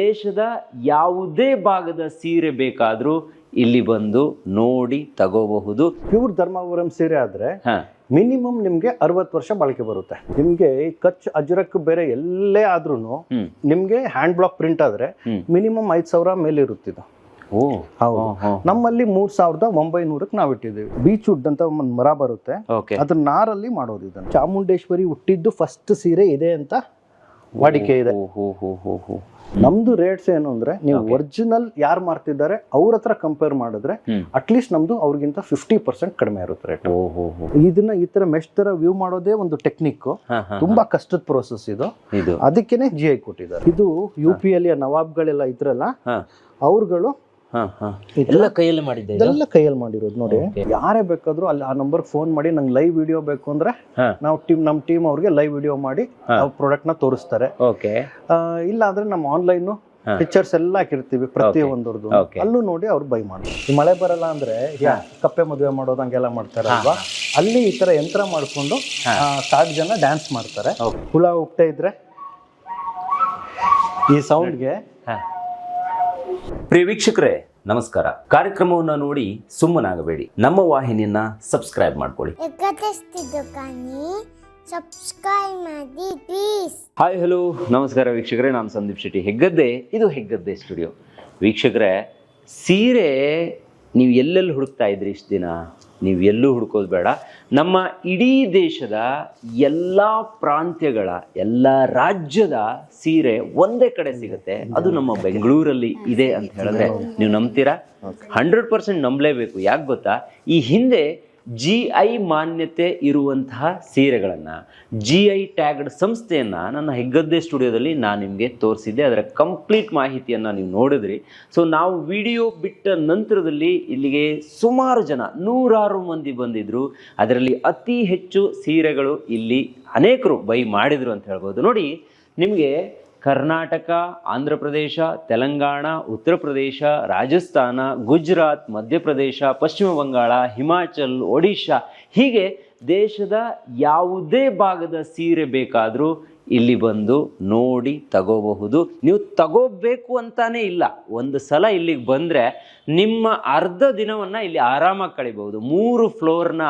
ದೇಶದ ಯಾವುದೇ ಭಾಗದ ಸೀರೆ ಬೇಕಾದರೂ ಇಲ್ಲಿ ಬಂದು ನೋಡಿ ತಗೋಬಹುದು. ಪ್ಯೂರ್ ಧರ್ಮಾವರಂ ಸೀರೆ ಆದ್ರೆ ಮಿನಿಮಮ್ ನಿಮ್ಗೆ ಅರವತ್ತು ವರ್ಷ ಬಾಳಿಕೆ ಬರುತ್ತೆ. ನಿಮ್ಗೆ ಕಚ್ ಅಜ್ರಕ್ ಬೇರೆ ಎಲ್ಲೇ ಆದ್ರೂ ನಿಮ್ಗೆ ಹ್ಯಾಂಡ್ ಬ್ಲಾಕ್ ಪ್ರಿಂಟ್ ಆದ್ರೆ ಮಿನಿಮಮ್ ಐದ್ ಸಾವಿರ ಮೇಲೆ ಇರುತ್ತಿದ್ದು ಹೌದು. ನಮ್ಮಲ್ಲಿ ಮೂರ್ ಸಾವಿರದ ಒಂಬೈನೂರಕ್ಕೆ ನಾವು ಇಟ್ಟಿದ್ದೀವಿ. ಬೀಚ್ ವುಡ್ ಅಂತ ಒಂದು ಮರ ಬರುತ್ತೆ. ಅದ್ರ ನಾರಲ್ಲಿ ಮಾಡೋದು ಇದನ್ನ. ಚಾಮುಂಡೇಶ್ವರಿ ಹುಟ್ಟಿದ್ದು ಫಸ್ಟ್ ಸೀರೆ ಇದೆ ಅಂತ ವಾಡಿಕೆ ಇದೆ. ನಮ್ದು ರೇಟ್ಸ್ ಏನು ಅಂದ್ರೆ ನೀವು ಒರಿಜಿನಲ್ ಯಾರು ಮಾರ್ತಿದ್ದಾರೆ ಅವ್ರ ಹತ್ರ ಕಂಪೇರ್ ಮಾಡಿದ್ರೆ. ಅಟ್ಲೀಸ್ಟ್ ನಮ್ದು ಅವ್ರಿಗಿಂತ ಫಿಫ್ಟಿ ಪರ್ಸೆಂಟ್ ಕಡಿಮೆ ಇರುತ್ತೆ ರೇಟ್ ಇದನ್ನ ಈ ತರ ಮೆಶ್ ತರ ವ್ಯೂ ಮಾಡೋದೇ ಒಂದು ಟೆಕ್ನಿಕ್ ತುಂಬಾ ಕಷ್ಟದ ಪ್ರೋಸೆಸ್ ಇದು. ಅದಕ್ಕೆ ಅದಕ್ಕೇನೆ ಜಿ ಐ ಕೊಟ್ಟಿದ್ದಾರೆ. ಇದು ಯು ಪಿ ಅಲ್ಲಿ ನವಾಬ್ಗಳೆಲ್ಲ ಇದ್ರಲ್ಲ ಅವ್ರಗಳು ಎಲ್ಲ ಕೈಯಲ್ಲಿ ಮಾಡಿದ್ದೆ? ಇದೆಲ್ಲ ಕೈಯಲ್ಲಿ ಮಾಡಿರೋದು ನೋಡಿ. ಯಾರೇ ಬೇಕಾದ್ರೂ ಅಲ್ಲಿ ಆ ನಂಬರ್ ಫೋನ್ ಮಾಡಿ ನಂಗೆ ಲೈವ್ ವಿಡಿಯೋ ಬೇಕು ಅಂದ್ರೆ ನಾವು ಟೀಮ್ ನಮ್ಮ ಟೀಮ್ ಅವ್ರಿಗೆ ಲೈವ್ ವಿಡಿಯೋ ಮಾಡಿ ಪ್ರಾಡಕ್ಟ್ನ ತೋರಿಸ್ತಾರೆ. ಓಕೆ. ಇಲ್ಲ ಅಂದ್ರೆ ನಮ್ಮ ಆನ್ಲೈನ್ ಪಿಕ್ಚರ್ಸ್ ಎಲ್ಲ ಹಾಕಿರ್ತೀವಿ ಪ್ರತಿಯೊಂದರದು Okay. ಅಲ್ಲೂ ನೋಡಿ ಅವ್ರು ಬೈ ಮಾಡಿ. ಮಳೆ ಬರಲ್ಲ ಅಂದ್ರೆ ಕಪ್ಪೆ ಮದುವೆ ಮಾಡೋದು ಹಂಗೆಲ್ಲ ಮಾಡ್ತಾರಲ್ವಾ ಅಲ್ಲಿ ಈ ತರ ಯಂತ್ರ ಮಾಡ್ಕೊಂಡು ಸಾಕ್ ಜನ ಡ್ಯಾನ್ಸ್ ಮಾಡ್ತಾರೆ. ಹುಳ ಉಪ್ಟೆ ಇದ್ರೆ ಈ ಸೌಂಡ್ಗೆ. ಪ್ರಿಯ ವೀಕ್ಷಕರೇ ನಮಸ್ಕಾರ. ಕಾರ್ಯಕ್ರಮವನ್ನ ನೋಡಿ ಸುಮ್ಮನಾಗಬೇಡಿ. ನಮ್ಮ ವಾಹಿನಿಯನ್ನ ಸಬ್ಸ್ಕ್ರೈಬ್ ಮಾಡ್ಕೊಳ್ಳಿ. ಸಬ್ಸ್ಕ್ರೈಬ್ ಮಾಡಿ ಪ್ಲೀಸ್ ಹಾಯ್ ಹಲೋ ನಮಸ್ಕಾರ ವೀಕ್ಷಕರೇ ನಾನು ಸಂದೀಪ್ ಶೆಟ್ಟಿ. ಹೆಗ್ಗದ್ದೆ? ಇದು ಹೆಗ್ಗದ್ದೆ ಸ್ಟುಡಿಯೋ ವೀಕ್ಷಕರೇ ಸೀರೆ ನೀವು ಎಲ್ಲೆಲ್ಲಿ ಹುಡುಕ್ತಾ ಇದ್ರಿ ಇಷ್ಟು ದಿನ? ನೀವು ಎಲ್ಲೂ ಹುಡ್ಕೋದು ಬೇಡ. ನಮ್ಮ ಇಡೀ ದೇಶದ ಎಲ್ಲ ಪ್ರಾಂತ್ಯಗಳ ಎಲ್ಲ ರಾಜ್ಯದ ಸೀರೆ ಒಂದೇ ಕಡೆ ಸಿಗುತ್ತೆ. ಅದು ನಮ್ಮ ಬೆಂಗಳೂರಲ್ಲಿ ಇದೆ ಅಂತ ಹೇಳಿದ್ರೆ ನೀವು ನಂಬ್ತೀರಾ? Hundred percent ನಂಬಲೇಬೇಕು. ಯಾಕೆ ಗೊತ್ತಾ? ಈ ಹಿಂದೆ ಜಿ ಐ ಮಾನ್ಯತೆ ಇರುವಂತಹ ಸೀರೆಗಳನ್ನು ಜಿ ಐ ಟ್ಯಾಗ್ಡ್ ಸಂಸ್ಥೆಯನ್ನು ನನ್ನ ಹೆಗ್ಗದ್ದೆ ಸ್ಟುಡಿಯೋದಲ್ಲಿ ನಾನು ನಿಮಗೆ ತೋರಿಸಿದ್ದೆ. ಅದರ ಕಂಪ್ಲೀಟ್ ಮಾಹಿತಿಯನ್ನು ನೀವು ನೋಡಿದ್ರಿ. ಸೊ ನಾವು ವಿಡಿಯೋ ಬಿಟ್ಟ ನಂತರದಲ್ಲಿ ಇಲ್ಲಿಗೆ ಸುಮಾರು ಜನ, ನೂರಾರು ಮಂದಿ ಬಂದಿದ್ದರು ಅದರಲ್ಲಿ ಅತಿ ಹೆಚ್ಚು ಸೀರೆಗಳು ಇಲ್ಲಿ ಅನೇಕರು ಬೈ ಮಾಡಿದರು ಅಂತ ಹೇಳ್ಬೋದು. ನೋಡಿ, ನಿಮಗೆ ಕರ್ನಾಟಕ, ಆಂಧ್ರ ಪ್ರದೇಶ, ತೆಲಂಗಾಣ, ಉತ್ತರ ಪ್ರದೇಶ, ರಾಜಸ್ಥಾನ, ಗುಜರಾತ್ ಮಧ್ಯಪ್ರದೇಶ ಪಶ್ಚಿಮ ಬಂಗಾಳ, ಹಿಮಾಚಲ್, ಒಡಿಶಾ, ಹೀಗೆ ದೇಶದ ಯಾವುದೇ ಭಾಗದ ಸೀರೆ ಬೇಕಾದರೂ ಇಲ್ಲಿ ಬಂದು ನೋಡಿ ತಗೋಬಹುದು. ನೀವು ತಗೋಬೇಕು ಅಂತಾನೆ ಇಲ್ಲ. ಒಂದು ಸಲ ಇಲ್ಲಿಗೆ ಬಂದರೆ ನಿಮ್ಮ ಅರ್ಧ ದಿನವನ್ನು ಇಲ್ಲಿ ಆರಾಮಾಗಿ ಕಳಿಬಹುದು. ಮೂರು ಫ್ಲೋರ್ನ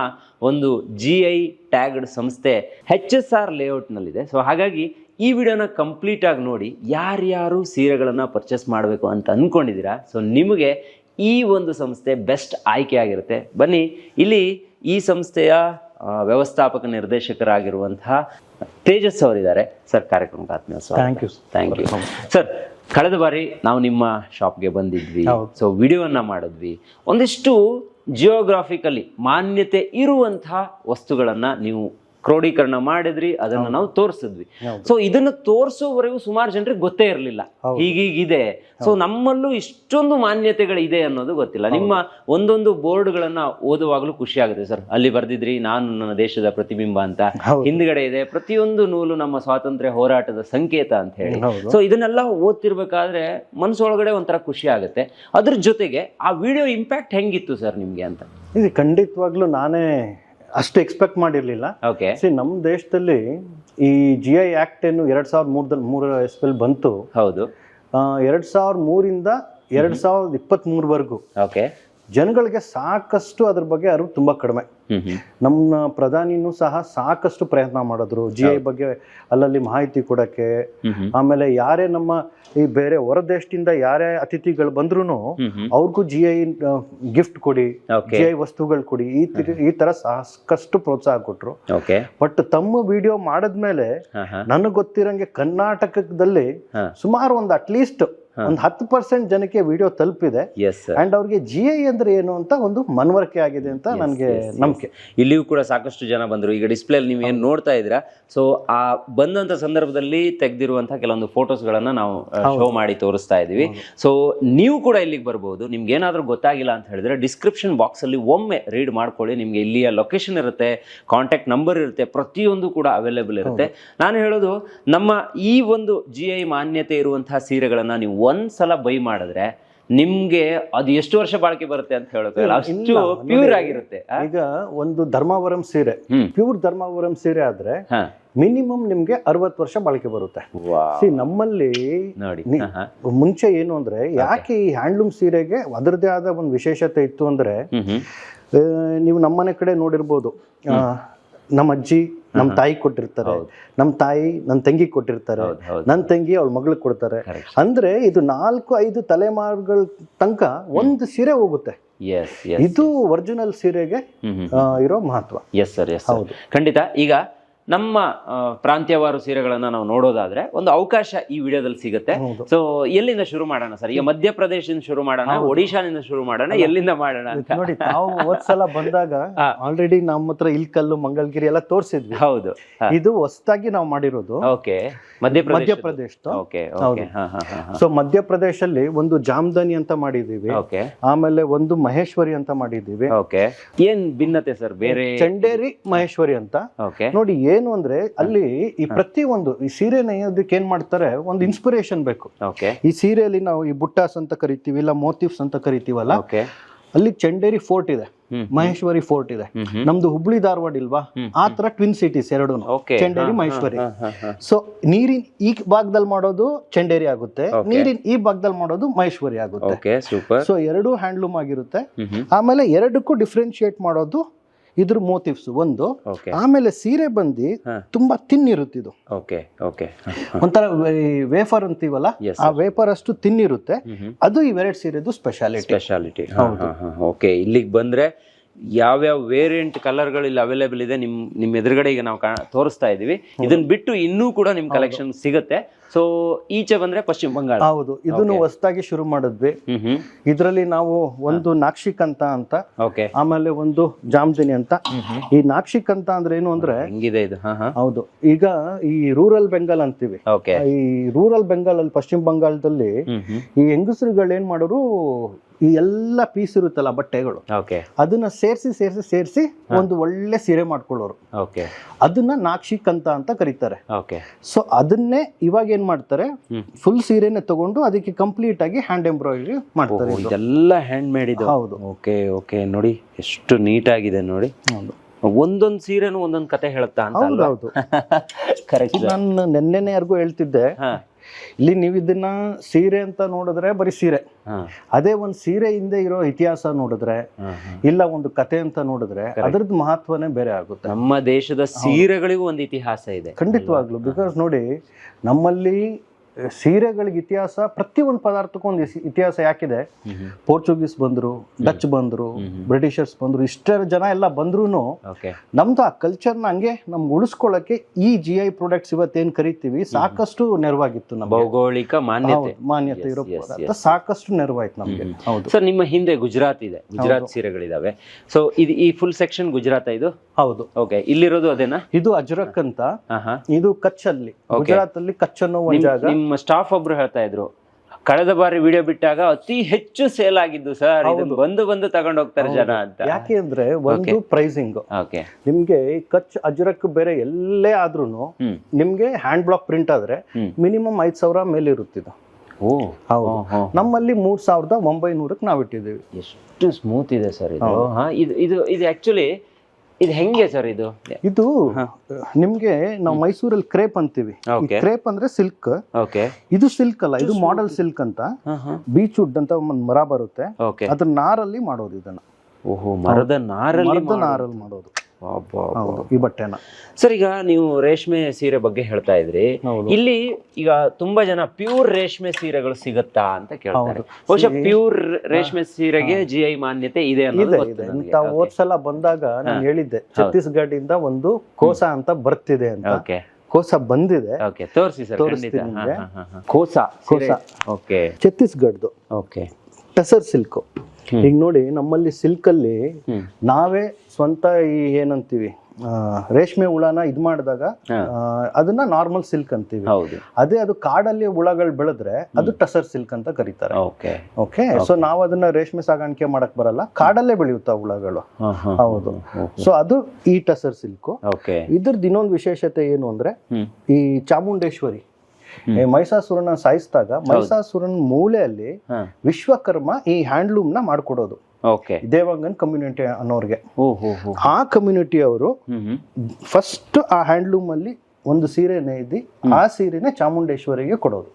ಒಂದು ಜಿ ಐ ಟ್ಯಾಗ್ಡ್ ಸಂಸ್ಥೆ ಹೆಚ್ ಎಸ್ ಆರ್ ಲೇಔಟ್ನಲ್ಲಿದೆ ಸೊ ಹಾಗಾಗಿ ಈ ವಿಡಿಯೋನ ಕಂಪ್ಲೀಟ್ ಆಗಿ ನೋಡಿ ಯಾರ್ಯಾರು ಸೀರೆಗಳನ್ನು ಪರ್ಚೇಸ್ ಮಾಡಬೇಕು ಅಂತ ಅಂದ್ಕೊಂಡಿದ್ದೀರಾ ಸೊ ನಿಮಗೆ ಈ ಒಂದು ಸಂಸ್ಥೆ ಬೆಸ್ಟ್ ಆಯ್ಕೆ ಆಗಿರುತ್ತೆ. ಬನ್ನಿ ಇಲ್ಲಿ ಈ ಸಂಸ್ಥೆಯ ವ್ಯವಸ್ಥಾಪಕ ನಿರ್ದೇಶಕರಾಗಿರುವಂತಹ ತೇಜಸ್ ಅವರಿದ್ದಾರೆ. ಸರ್ ಕಾರ್ಯಕ್ರಮಕ್ಕೆ ಆತ್ಮೀಯ thank you. Thank you sir ಕಳೆದ ಬಾರಿ ನಾವು ನಿಮ್ಮ ಶಾಪ್ಗೆ ಬಂದಿದ್ವಿ. ಸೊ ವಿಡಿಯೋನ ಮಾಡಿದ್ವಿ. ಒಂದಿಷ್ಟು ಜಿಯೋಗ್ರಾಫಿಕಲಿ ಮಾನ್ಯತೆ ಇರುವಂತಹ ವಸ್ತುಗಳನ್ನು ನೀವು ಕ್ರೋಢೀಕರಣ ಮಾಡಿದ್ರಿ ಅದನ್ನ ನಾವು ತೋರಿಸಿದ್ವಿ. ಸೊ ಇದನ್ನ ತೋರಿಸೋವರೆಗೂ ಸುಮಾರು ಜನರಿಗೆ ಗೊತ್ತೇ ಇರಲಿಲ್ಲ. ಹೀಗೀಗಿದೆ. ಸೊ ನಮ್ಮಲ್ಲೂ ಇಷ್ಟೊಂದು ಮಾನ್ಯತೆಗಳಿದೆ ಅನ್ನೋದು ಗೊತ್ತಿಲ್ಲ. ನಿಮ್ಮ ಒಂದೊಂದು ಬೋರ್ಡ್ಗಳನ್ನ ಓದುವಾಗಲೂ ಖುಷಿ ಆಗುತ್ತೆ ಸರ್. ಅಲ್ಲಿ ಬರ್ದಿದ್ರಿ ನಾನು ನನ್ನ ದೇಶದ ಪ್ರತಿಬಿಂಬ ಅಂತ. ಹೌದು. ಹಿಂದ್ಗಡೆ ಇದೆ ಪ್ರತಿಯೊಂದು ನೂಲು ನಮ್ಮ ಸ್ವಾತಂತ್ರ್ಯ ಹೋರಾಟದ ಸಂಕೇತ ಅಂತ ಹೇಳಿ. ಸೊ ಇದನ್ನೆಲ್ಲ ಓದ್ತಿರ್ಬೇಕಾದ್ರೆ ಮನಸ್ಸೊಳಗಡೆ ಒಂಥರ ಖುಷಿ ಆಗುತ್ತೆ. ಅದ್ರ ಜೊತೆಗೆ ಆ ವಿಡಿಯೋ ಇಂಪ್ಯಾಕ್ಟ್ ಹೆಂಗಿತ್ತು ಸರ್ ನಿಮ್ಗೆ ಅಂತ? ಇದು ಖಂಡಿತವಾಗ್ಲೂ ನಾನೇ ಅಷ್ಟು ಎಕ್ಸ್ಪೆಕ್ಟ್ ಮಾಡಿರಲಿಲ್ಲ. ಓಕೆ ಸಿ ನಮ್ಮ ದೇಶದಲ್ಲಿ ಈ ಜಿ ಐ ಆಕ್ಟ್ ಏನು ಎರಡ್ ಸಾವಿರದ ಮೂರದಲ್ಲಿ ಮೂರ ಎಸ್ಪೆಲ್ ಬಂತು. ಹೌದು. ಎರಡು ಎರಡ್ ಸಾವಿರದ ಮೂರಿಂದ ಎರಡ್ ಸಾವಿರದ ಇಪ್ಪತ್ತ್ ಮೂರವರೆಗೂ ಓಕೆ ಜನಗಳಿಗೆ ಸಾಕಷ್ಟು ಅದ್ರ ಬಗ್ಗೆ ಅರಿವು ತುಂಬಾ ಕಡಿಮೆ. ನಮ್ಮ ಪ್ರಧಾನಿನೂ ಸಹ ಸಾಕಷ್ಟು ಪ್ರಯತ್ನ ಮಾಡಿದ್ರು. ಜಿ ಐ ಬಗ್ಗೆ ಅಲ್ಲಲ್ಲಿ ಮಾಹಿತಿ ಕೊಡಕ್ಕೆ. ಆಮೇಲೆ ಯಾರೇ ನಮ್ಮ ಈ ಬೇರೆ ಹೊರ ದೇಶದಿಂದ ಯಾರೇ ಅತಿಥಿಗಳು ಬಂದ್ರು ಅವ್ರಿಗೂ ಜಿ ಐ ಗಿಫ್ಟ್ ಕೊಡಿ. ಜಿ ಐ ವಸ್ತುಗಳು ಕೊಡಿ. ಈ ಈ ತರ ಸಾಕಷ್ಟು ಪ್ರೋತ್ಸಾಹ ಕೊಟ್ರು. ಬಟ್ ತಮ್ಮ ವಿಡಿಯೋ ಮಾಡಿದ್ಮೇಲೆ ನನಗೆ ಗೊತ್ತಿರಂಗೆ ಕರ್ನಾಟಕದಲ್ಲಿ. ಸುಮಾರು ಒಂದು ಅಟ್ಲೀಸ್ಟ್ ಒಂದು ಹತ್ತು ಪರ್ಸೆಂಟ್ ಜನಕ್ಕೆ ವಿಡಿಯೋ ತಲುಪಿದೆ. ಅಂಡ್ ಅವ್ರಿಗೆ ಜಿ ಐ ಅಂದ್ರೆ ಏನು ಅಂತ ಒಂದು ಮನವರಿಕೆ ಆಗಿದೆ ಅಂತ ನನಗೆ ನಂಬಿಕೆ. ಇಲ್ಲಿಯೂ ಕೂಡ ಸಾಕಷ್ಟು ಜನ ಬಂದರು. ಈಗ ಡಿಸ್ಪ್ಲೇ ನೀವು ಏನು ನೋಡ್ತಾ ಇದ್ದೀರಾ? ಸೊ ಆ ಬಂದಂತ ಸಂದರ್ಭದಲ್ಲಿ ತೆಗೆದಿರುವಂತಹ ಕೆಲವೊಂದು ಫೋಟೋಸ್ಗಳನ್ನ ನಾವು ಶೋ ಮಾಡಿ ತೋರಿಸ್ತಾ ಇದ್ದೀವಿ. ಸೊ ನೀವು ಕೂಡ ಇಲ್ಲಿಗೆ ಬರ್ಬೋದು. ನಿಮ್ಗೆ ಏನಾದರೂ ಗೊತ್ತಾಗಿಲ್ಲ ಅಂತ ಹೇಳಿದ್ರೆ ಡಿಸ್ಕ್ರಿಪ್ಷನ್ ಬಾಕ್ಸ್ ಅಲ್ಲಿ ಒಮ್ಮೆ ರೀಡ್ ಮಾಡ್ಕೊಳ್ಳಿ. ನಿಮ್ಗೆ ಇಲ್ಲಿಯ ಲೊಕೇಶನ್ ಇರುತ್ತೆ ಕಾಂಟ್ಯಾಕ್ಟ್ ನಂಬರ್ ಇರುತ್ತೆ ಪ್ರತಿಯೊಂದು ಕೂಡ ಅವೈಲೇಬಲ್ ಇರುತ್ತೆ. ನಾನು ಹೇಳೋದು ನಮ್ಮ ಈ ಒಂದು ಜಿ ಐ ಮಾನ್ಯತೆ ಇರುವಂತಹ ಸೀರೆಗಳನ್ನ ನೀವು ಒಂದ್ಸಲ ಬೈ ಮಾಡಿದ್ರೆ ನಿಮ್ಗೆ ಅದು ಎಷ್ಟು ವರ್ಷ ಬಾಳಿಕೆ ಬರುತ್ತೆ ಅಂತ ಹೇಳೋಕೆ ಅಷ್ಟು ಪ್ಯೂರ್ ಆಗಿರುತ್ತೆ? ಈಗ ಒಂದು ಧರ್ಮಾವರಂ ಸೀರೆ ಪ್ಯೂರ್ ಧರ್ಮಾವರಂ ಸೀರೆ ಆದ್ರೆ ಮಿನಿಮಮ್ ನಿಮ್ಗೆ ಅರವತ್ತು ವರ್ಷ ಬಾಳಿಕೆ ಬರುತ್ತೆ. ಸಿ ನಮ್ಮಲ್ಲಿ ನೋಡಿ. ಮುಂಚೆ ಏನು ಅಂದ್ರೆ ಯಾಕೆ ಈ ಹ್ಯಾಂಡ್ಲೂಮ್ ಸೀರೆಗೆ ಅದರದೇ ಆದ ಒಂದು ವಿಶೇಷತೆ ಇತ್ತು ಅಂದ್ರೆ ನೀವು ನಮ್ಮನೆ ಕಡೆ ನೋಡಿರ್ಬೋದು ನಮ್ಮ ಅಜ್ಜಿ ನಮ್ಮ ತಾಯಿ ಕೊಟ್ಟಿರ್ತಾರೆ ನಮ್ಮ ತಾಯಿ ನನ್ನ ತಂಗಿ ಕೊಟ್ಟಿರ್ತಾರೆ ನನ್ನ ತಂಗಿ ಅವ್ಳ ಮಗಳಿಗೆ ಕೊಡ್ತಾರೆ. ಅಂದ್ರೆ ಇದು ನಾಲ್ಕು ಐದು ತಲೆಮಾರುಗಳ ತನಕ ಒಂದು ಸೀರೆ ಹೋಗುತ್ತೆ. ಇದು ಒರಿಜಿನಲ್ ಸೀರೆಗೆ ಇರೋ ಮಹತ್ವ. ಎಸ್ ಸರ್ ಎಸ್ ಹೌದು. ಖಂಡಿತ. ಈಗ ನಮ್ಮ ಪ್ರಾಂತ್ಯವಾರು ಸೀರೆಗಳನ್ನು ನಾವು ನೋಡೋದಾದ್ರೆ ಒಂದು ಅವಕಾಶ ಈ ವಿಡಿಯೋದಲ್ಲಿ ಸಿಗುತ್ತೆ. ಸೊ ಎಲ್ಲಿಂದ ಶುರು ಮಾಡೋಣ ಸರ್? ಈಗ ಮಧ್ಯಪ್ರದೇಶದಿಂದ ಶುರು ಮಾಡೋಣ ಒಡಿಶಾನಿಂದ ಶುರು ಮಾಡೋಣ ಎಲ್ಲಿಂದ ಮಾಡೋಣ ಅಂತ? ನೋಡಿ ನಾವು ಹೋದ್ಸಲ ಬಂದಾಗ. ಆಲ್ರೆಡಿ ನಮ್ಮ ಹತ್ರ ಇಲ್ಕಲ್ಲು ಮಂಗಳಗಿರಿ ಎಲ್ಲ ತೋರಿಸಿದ್ವಿ. ಹೌದು. ಇದು ಹೊಸದಾಗಿ ನಾವು ಮಾಡಿರೋದು. ಓಕೆ. ಮಧ್ಯಪ್ರದೇಶ ಸೊ ಮಧ್ಯಪ್ರದೇಶಲ್ಲಿ ಒಂದು ಜಾಮ್ದನಿ ಅಂತ ಮಾಡಿದೀವಿ ಓಕೆ. ಆಮೇಲೆ ಒಂದು ಮಹೇಶ್ವರಿ ಅಂತ ಮಾಡಿದೀವಿ ಓಕೆ. ಏನ್ ಭಿನ್ನತೆ ಸರ್? ಬೇರೆ ಚಂಡೇರಿ ಮಹೇಶ್ವರಿ ಅಂತ. ಓಕೆ. ನೋಡಿ ಏನು ಅಂದ್ರೆ ಅಲ್ಲಿ ಈ ಪ್ರತಿ ಒಂದು ಈ ಸೀರೆ ನೇಯೋದಕ್ಕೆ ಏನ್ ಮಾಡ್ತಾರೆ? ಒಂದು ಇನ್ಸ್ಪಿರೇಷನ್ ಬೇಕು. ಈ ಸೀರೆಯಲ್ಲಿ ನಾವು ಈ ಬುಟ್ಟಾಸ್ ಅಂತ ಕರಿತೀವಿ ಇಲ್ಲ ಮೋತಿಫ್ಸ್ ಅಂತ ಕರಿತೀವಲ್ಲ? ಅಲ್ಲಿ ಚಂಡೇರಿ ಫೋರ್ಟ್ ಇದೆ. ಮಹೇಶ್ವರಿ ಫೋರ್ಟ್ ಇದೆ. ನಮ್ದು ಹುಬ್ಳಿ ಧಾರವಾಡ ಇಲ್ವಾ? ಆ ತರ ಟ್ವಿನ್ ಸಿಟೀಸ್ ಎರಡು. ಚಂಡೇರಿ ಮಹೇಶ್ವರಿ. ಸೊ ನೀರಿನ ಈ ಭಾಗದಲ್ಲಿ ಮಾಡೋದು ಚಂಡೇರಿ ಆಗುತ್ತೆ. ನೀರಿನ ಈ ಭಾಗದಲ್ಲಿ ಮಾಡೋದು ಮಹೇಶ್ವರಿ ಆಗುತ್ತೆ. ಸೊ ಎರಡು ಹ್ಯಾಂಡ್ಲೂಮ್ ಆಗಿರುತ್ತೆ. ಆಮೇಲೆ ಎರಡಕ್ಕೂ ಡಿಫ್ರೆನ್ಶಿಯೇಟ್ ಮಾಡೋದು ಇದ್ರ ಮೋಟಿವ್ಸ್ ಒಂದು ಆಮೇಲೆ ಸೀರೆ ಬಂದು. ತುಂಬಾ ತಿನ್ನಿರುತ್ತೆ ಇದು ಓಕೆ ಓಕೆ ಒಂಥರ ವೇಫರ್ ಅಂತೀವಲ್ಲ ಆ ವೇಫರ್ ಅಷ್ಟು ತಿನ್ನಿರುತ್ತೆ ಇರುತ್ತೆ. ಅದು ಇವೆರಡು ಸೀರೆದು ಸ್ಪೆಷಾಲಿಟಿ ಸ್ಪೆಷಾಲಿಟಿ ಓಕೆ ಇಲ್ಲಿಗೆ ಬಂದ್ರೆ ಯಾವ್ಯಾವ ವೇರಿಯಂಟ್ ಕಲರ್ಗಳು ಇಲ್ಲಿ ಅವೈಲೇಬಲ್ ಇದೆ ನಿಮ್ ನಿಮ್ ಎದುರುಗಡೆ ಈಗ ನಾವು ತೋರಿಸ್ತಾ ಇದೀವಿ ಇದನ್ನ ಬಿಟ್ಟು ಇನ್ನೂ ಕೂಡ ನಿಮ್ ಕಲೆಕ್ಷನ್ ಸಿಗುತ್ತೆ. ಸೊ ಈಚೆ ಬಂದ್ರೆ ಪಶ್ಚಿಮ ಬಂಗಾಳ. ಹೌದು. ಇದನ್ನು ಹೊಸದಾಗಿ ಶುರು ಮಾಡಿದ್ವಿ. ಇದರಲ್ಲಿ ನಾವು ಒಂದು ನಾಕ್ಷಿಕಂತ ಅಂತ ಓಕೆ ಆಮೇಲೆ ಒಂದು ಜಾಮ್ದಿನಿ ಅಂತ. ಈ ನಾಕ್ಷಿಕಂತ ಅಂದ್ರೆ ಏನು ಅಂದ್ರೆ ಹೆಂಗಿದೆ ಇದು? ಹೌದು. ಈಗ ಈ ರೂರಲ್ ಬೆಂಗಾಲ್ ಅಂತೀವಿ. ಈ ರೂರಲ್ ಬೆಂಗಾಲ್ ಅಲ್ಲಿ ಪಶ್ಚಿಮ ಬಂಗಾಳದಲ್ಲಿ ಈ ಹೆಂಗಸರುಗಳು ಏನ್ ಮಾಡೋರು ಈ ಎಲ್ಲ ಪೀಸ್ ಇರುತ್ತಲ್ಲ ಬಟ್ಟೆಗಳು ಓಕೆ ಅದನ್ನ ಸೇರಿಸಿ ಸೇರಿಸಿ ಸೇರಿಸಿ ಒಂದು ಒಳ್ಳೆ ಸೀರೆ ಮಾಡ್ಕೊಳ್ಳೋರು. ಓಕೆ ಅದನ್ನ ನಾಕ್ಷಿಕ್ ಅಂತ ಕರೀತಾರೆ. ಓಕೆ ಸೊ ಅದನ್ನೇ ಇವಾಗ ಏನ್ ಮಾಡ್ತಾರೆ? ಫುಲ್ ಸೀರೆನೆ ತಗೊಂಡು ಅದಕ್ಕೆ ಕಂಪ್ಲೀಟ್ ಆಗಿ ಹ್ಯಾಂಡ್ ಎಂಬ್ರಾಯ್ಡ್ರಿ ಮಾಡ್ತಾರೆ ಇದು. ಇದೆಲ್ಲ ಹ್ಯಾಂಡ್ ಮೇಡ್ ಇದು. ಹೌದು. ಓಕೆ ಓಕೆ ನೋಡಿ ಎಷ್ಟು ನೀಟ್ ಆಗಿದೆ ನೋಡಿ. ಹೌದು. ಒಂದೊಂದ್ ಸೀರೆನು ಒಂದೊಂದು ಕತೆ ಹೇಳುತ್ತಾ ಅಂತ ಹೌದು ಕರೆಕ್ಟ್ ನಾನು ನೆನ್ನೆನೆ ಯಾರಿಗೂ ಹೇಳ್ತಿದ್ದೆ ಇಲ್ಲಿ ನೀವು ಇದನ್ನ ಸೀರೆ ಅಂತ ನೋಡಿದ್ರೆ ಬರೀ ಸೀರೆ. ಅದೇ ಒಂದು ಸೀರೆ ಹಿಂದೆ ಇರೋ ಇತಿಹಾಸ ನೋಡಿದ್ರೆ ಇಲ್ಲ ಒಂದು ಕತೆ ಅಂತ ನೋಡಿದ್ರೆ ಅದ್ರದ್ದು ಮಹತ್ವನೇ ಬೇರೆ ಆಗುತ್ತೆ. ನಮ್ಮ ದೇಶದ ಸೀರೆಗಳಿಗೂ ಒಂದು ಇತಿಹಾಸ ಇದೆ. ಖಂಡಿತವಾಗ್ಲು ಬಿಕಾಸ್ ನೋಡಿ ನಮ್ಮಲ್ಲಿ ಸೀರೆಗಳಿಗೆ ಇತಿಹಾಸ ಪ್ರತಿಯೊಂದು ಪದಾರ್ಥಕ್ಕೂ ಒಂದು ಇತಿಹಾಸ ಯಾಕಿದೆ? ಪೋರ್ಚುಗೀಸ್ ಬಂದ್ರು ಡಚ್ ಬಂದ್ರು ಬ್ರಿಟಿಷರ್ಸ್ ಬಂದ್ರು ಇಷ್ಟರ ಜನ ಎಲ್ಲ ಬಂದ್ರು ನಮ್ದು ಆ ಕಲ್ಚರ್ನ ಹಂಗೆ ನಮ್ಗೆ ಉಳಿಸ್ಕೊಳ್ಳಕ್ಕೆ ಈ ಜಿ ಐ ಪ್ರಾಡಕ್ಟ್ಸ್ ಇವತ್ತೇನ್ ಕರಿತೀವಿ? ಸಾಕಷ್ಟು ನೆರವಾಗಿತ್ತು ನಮ್ಗೆ. ಭೌಗೋಳಿಕ ಮಾನ್ಯತೆ. ಮಾನ್ಯತೆ ಇರೋ ಸಾಕಷ್ಟು ನೆರವಾಯ್ತು ನಮ್ಗೆ. ಹೌದು. ಸರ್ ನಿಮ್ಮ ಹಿಂದೆ ಗುಜರಾತ್ ಇದೆ. ಗುಜರಾತ್ ಸೀರೆಗಳಿದಾವೆ. ಸೊ ಇದು ಈ ಫುಲ್ ಸೆಕ್ಷನ್ ಗುಜರಾತ್ ಇದು? ಹೌದು. ಓಕೆ ಇಲ್ಲಿರೋದು ಅದೇನಾ? ಇದು ಅಜ್ರಕ್ ಅಂತ. ಇದು ಕಚ್ ಅಲ್ಲಿ ಗುಜರಾತ್ ಅಲ್ಲಿ ಕಚ್ ಅನ್ನೋ ಒಂದು ಜಾಗ. ನಿಮ್ಮ ಸ್ಟಾಫ್ ಒಬ್ರು ಹೇಳ್ತಾ ಇದ್ರು ಕಳೆದ ಬಾರಿ ವಿಡಿಯೋ ಬಿಟ್ಟಾಗ ಅತಿ ಹೆಚ್ಚು ಸೇಲ್ ಆಗಿದ್ದು ಸರ್ ಇದನ್ನ ಬಂದು ಬಂದು ತಗೊಂಡು ಹೋಗ್ತಾರೆ ಜನ ಅಂತ. ಯಾಕೆ ಅಂದ್ರೆ ಒಂದು ಪ್ರೈಸಿಂಗ್ ಓಕೆ ನಿಮ್ಗೆ ಕಚ್ ಅಜ್ರಕ್ ಬೇರೆ ಎಲ್ಲೇ ಆದ್ರೂ ನಿಮ್ಗೆ ಹ್ಯಾಂಡ್ ಬ್ಲಾಕ್ ಪ್ರಿಂಟ್ ಆದ್ರೆ. ಮಿನಿಮಮ್ ಐದ್ ಸಾವಿರ ಮೇಲೆ ಇರುತ್ತಿದ್ದು ಹೌದು. ನಮ್ಮಲ್ಲಿ ಮೂರ್ ಸಾವಿರದ ಒಂಬೈನೂರಕ್ಕೆ ನಾವು ಇಟ್ಟಿದ್ದೀವಿ ಎಷ್ಟು ಸ್ಮೂತ್ ಇದೆ ಸರ್ ಇದು. ಇದು ಇದು ಆಕ್ಚುಲಿ ಇದು ಹೆಂಗೆ ಸರ್ ಇದು? ಇದು ನಿಮ್ಗೆ ನಾವು ಮೈಸೂರಲ್ಲಿ ಕ್ರೇಪ್ ಅಂತೀವಿ. ಕ್ರೇಪ್ ಅಂದ್ರೆ ಸಿಲ್ಕ್. ಓಕೆ ಇದು ಸಿಲ್ಕ್ ಅಲ್ಲ ಇದು ಮಾಡೆಲ್ ಸಿಲ್ಕ್. ಅಂತ. ಬೀಚ್ ವುಡ್ ಅಂತ ಒಂದ್ ಮರ ಬರುತ್ತೆ. ಅದ್ರ ನಾರಲ್ಲಿ ಮಾಡೋದು ಇದನ್ನ. ಓಹೋ ಮರದ ನಾರಲ್ಲಿ ಮರದ ನಾರಲ್ಲಿ ಮಾಡೋದು. ಹೌದು ಈ ಬಟ್ಟೆನ. ಸರ್ ಈಗ ನೀವು ರೇಷ್ಮೆ ಸೀರೆ ಬಗ್ಗೆ ಹೇಳ್ತಾ ಇದ್ರಿ. ಇಲ್ಲಿ ಈಗ ತುಂಬಾ ಜನ ಪ್ಯೂರ್ ರೇಷ್ಮೆ ಸೀರೆಗಳು ಸಿಗತ್ತಾ ಅಂತ ಕೇಳ್ತಾರೆ. ಬಹುಶಃ ಪ್ಯೂರ್ ರೇಷ್ಮೆ ಸೀರೆಗೆ ಜಿ ಐ ಮಾನ್ಯತೆ ಇದೆ ಅಂತ ಇದೆ ನನಗೆ. ಹೋದ್ಸಲ ಬಂದಾಗ ನಾನು ಹೇಳಿದ್ದೆ ಛತ್ತೀಸ್ಗಢ ಇಂದ ಒಂದು ಕೋಸ ಅಂತ ಬರ್ತಿದೆ ಅಂತ. ಓಕೆ ಕೋಸ ಬಂದಿದೆ. ಓಕೆ ತೋರಿಸಿ ಸರ್ ತೋರಿಸ್ತೀನಿ. ಕೋಸ ಕೋಸ. ಓಕೆ ಛತ್ತೀಸ್ಗಢದ್ದು ಓಕೆ ಟಸರ್ ಸಿಲ್ಕ್. ಈಗ ನೋಡಿ ನಮ್ಮಲ್ಲಿ ಸಿಲ್ಕ್ ಅಲ್ಲಿ ನಾವೇ ಸ್ವಂತ ಈ ಏನಂತೀವಿ ರೇಷ್ಮೆ ಹುಳನ ಇದ್ ಮಾಡಿದಾಗ ಅದನ್ನ ನಾರ್ಮಲ್ ಸಿಲ್ಕ್ ಅಂತೀವಿ. ಅದೇ ಅದು ಕಾಡಲ್ಲಿ ಹುಳಗಳು ಬೆಳೆದ್ರೆ ಅದು ಟಸರ್ ಸಿಲ್ಕ್ ಅಂತ ಕರೀತಾರೆ. ಓಕೆ. ಸೊ ನಾವು ಅದನ್ನ ರೇಷ್ಮೆ ಸಾಗಾಣಿಕೆ ಮಾಡಕ್ ಬರಲ್ಲ ಕಾಡಲ್ಲೇ ಬೆಳೆಯುತ್ತ ಹುಳಗಳು. ಹೌದು. ಸೊ ಅದು ಈ ಟಸರ್ ಸಿಲ್ಕ್ ಓಕೆ. ಇದ್ರದ್ದು ಇನ್ನೊಂದು ವಿಶೇಷತೆ ಏನು ಅಂದ್ರೆ ಈ ಚಾಮುಂಡೇಶ್ವರಿ. ಈ ಮೈಸಾಸುರನ ಸಾಯಿಸಿದಾಗ ಮೈಸಾಸುರನ್ ಮೂಲೆಯಲ್ಲಿ ವಿಶ್ವಕರ್ಮ ಈ ಹ್ಯಾಂಡ್ಲೂಮ್ನ ಮಾಡ್ಕೊಡೋದು. ಓಕೆ. ದೇವಾಂಗನ್ ಕಮ್ಯುನಿಟಿ ಅನ್ನೋರ್ಗೆ. ಆ ಕಮ್ಯುನಿಟಿ ಅವರು ಫಸ್ಟ್ ಆ ಹ್ಯಾಂಡ್ಲೂಮ್ ಅಲ್ಲಿ ಒಂದು ಸೀರೆ ನೇಯ್ದು ಆ ಸೀರೆನ ಚಾಮುಂಡೇಶ್ವರಿಗೆ ಕೊಡೋದು.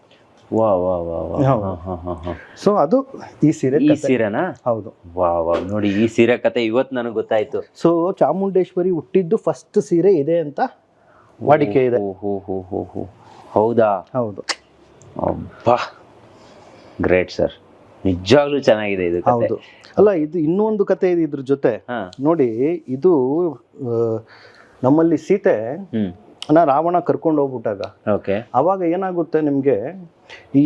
ವಾ ವಾ ವಾ. ಸೊ ಅದು ಈ ಸೀರೆ ಈ ಸೀರೆನ? ಹೌದು. ವಾ ವಾ ನೋಡಿ ಈ ಸೀರೆ ಕತೆ ಇವತ್ತು ನನಗೆ ಗೊತ್ತಾಯ್ತು. ಸೊ ಚಾಮುಂಡೇಶ್ವರಿ ಹುಟ್ಟಿದ್ದು ಫಸ್ಟ್ ಸೀರೆ ಇದೆ ಅಂತ ವಾಡಿಕೆ ಇದೆ. ಹೋ, ಹೋ, ಹೋ, ಹೋ. ಹೌದಾ? ಹೌದು. ಅಬ್ಬಾ. ಗ್ರೇಟ್ ಸರ್ ನಿಜವಾಗ್ಲೂ ಚೆನ್ನಾಗಿದೆ ಇದು ಹೌದು. ಅಲ್ಲ ಇದು ಇನ್ನೊಂದು ಕತೆ ಇದೆ ಇದ್ರ ಜೊತೆ. ಹಾ. ನೋಡಿ ಇದು ಆ, ನಮ್ಮಲ್ಲಿ ಸೀತೆ ಹ್ಮ್. ನಾ ರಾವಣ ಕರ್ಕೊಂಡು ಹೋಗ್ಬಿಟ್ಟಾಗ. ಓಕೆ. ಅವಾಗ ಏನಾಗುತ್ತೆ ನಿಮಗೆ ಈ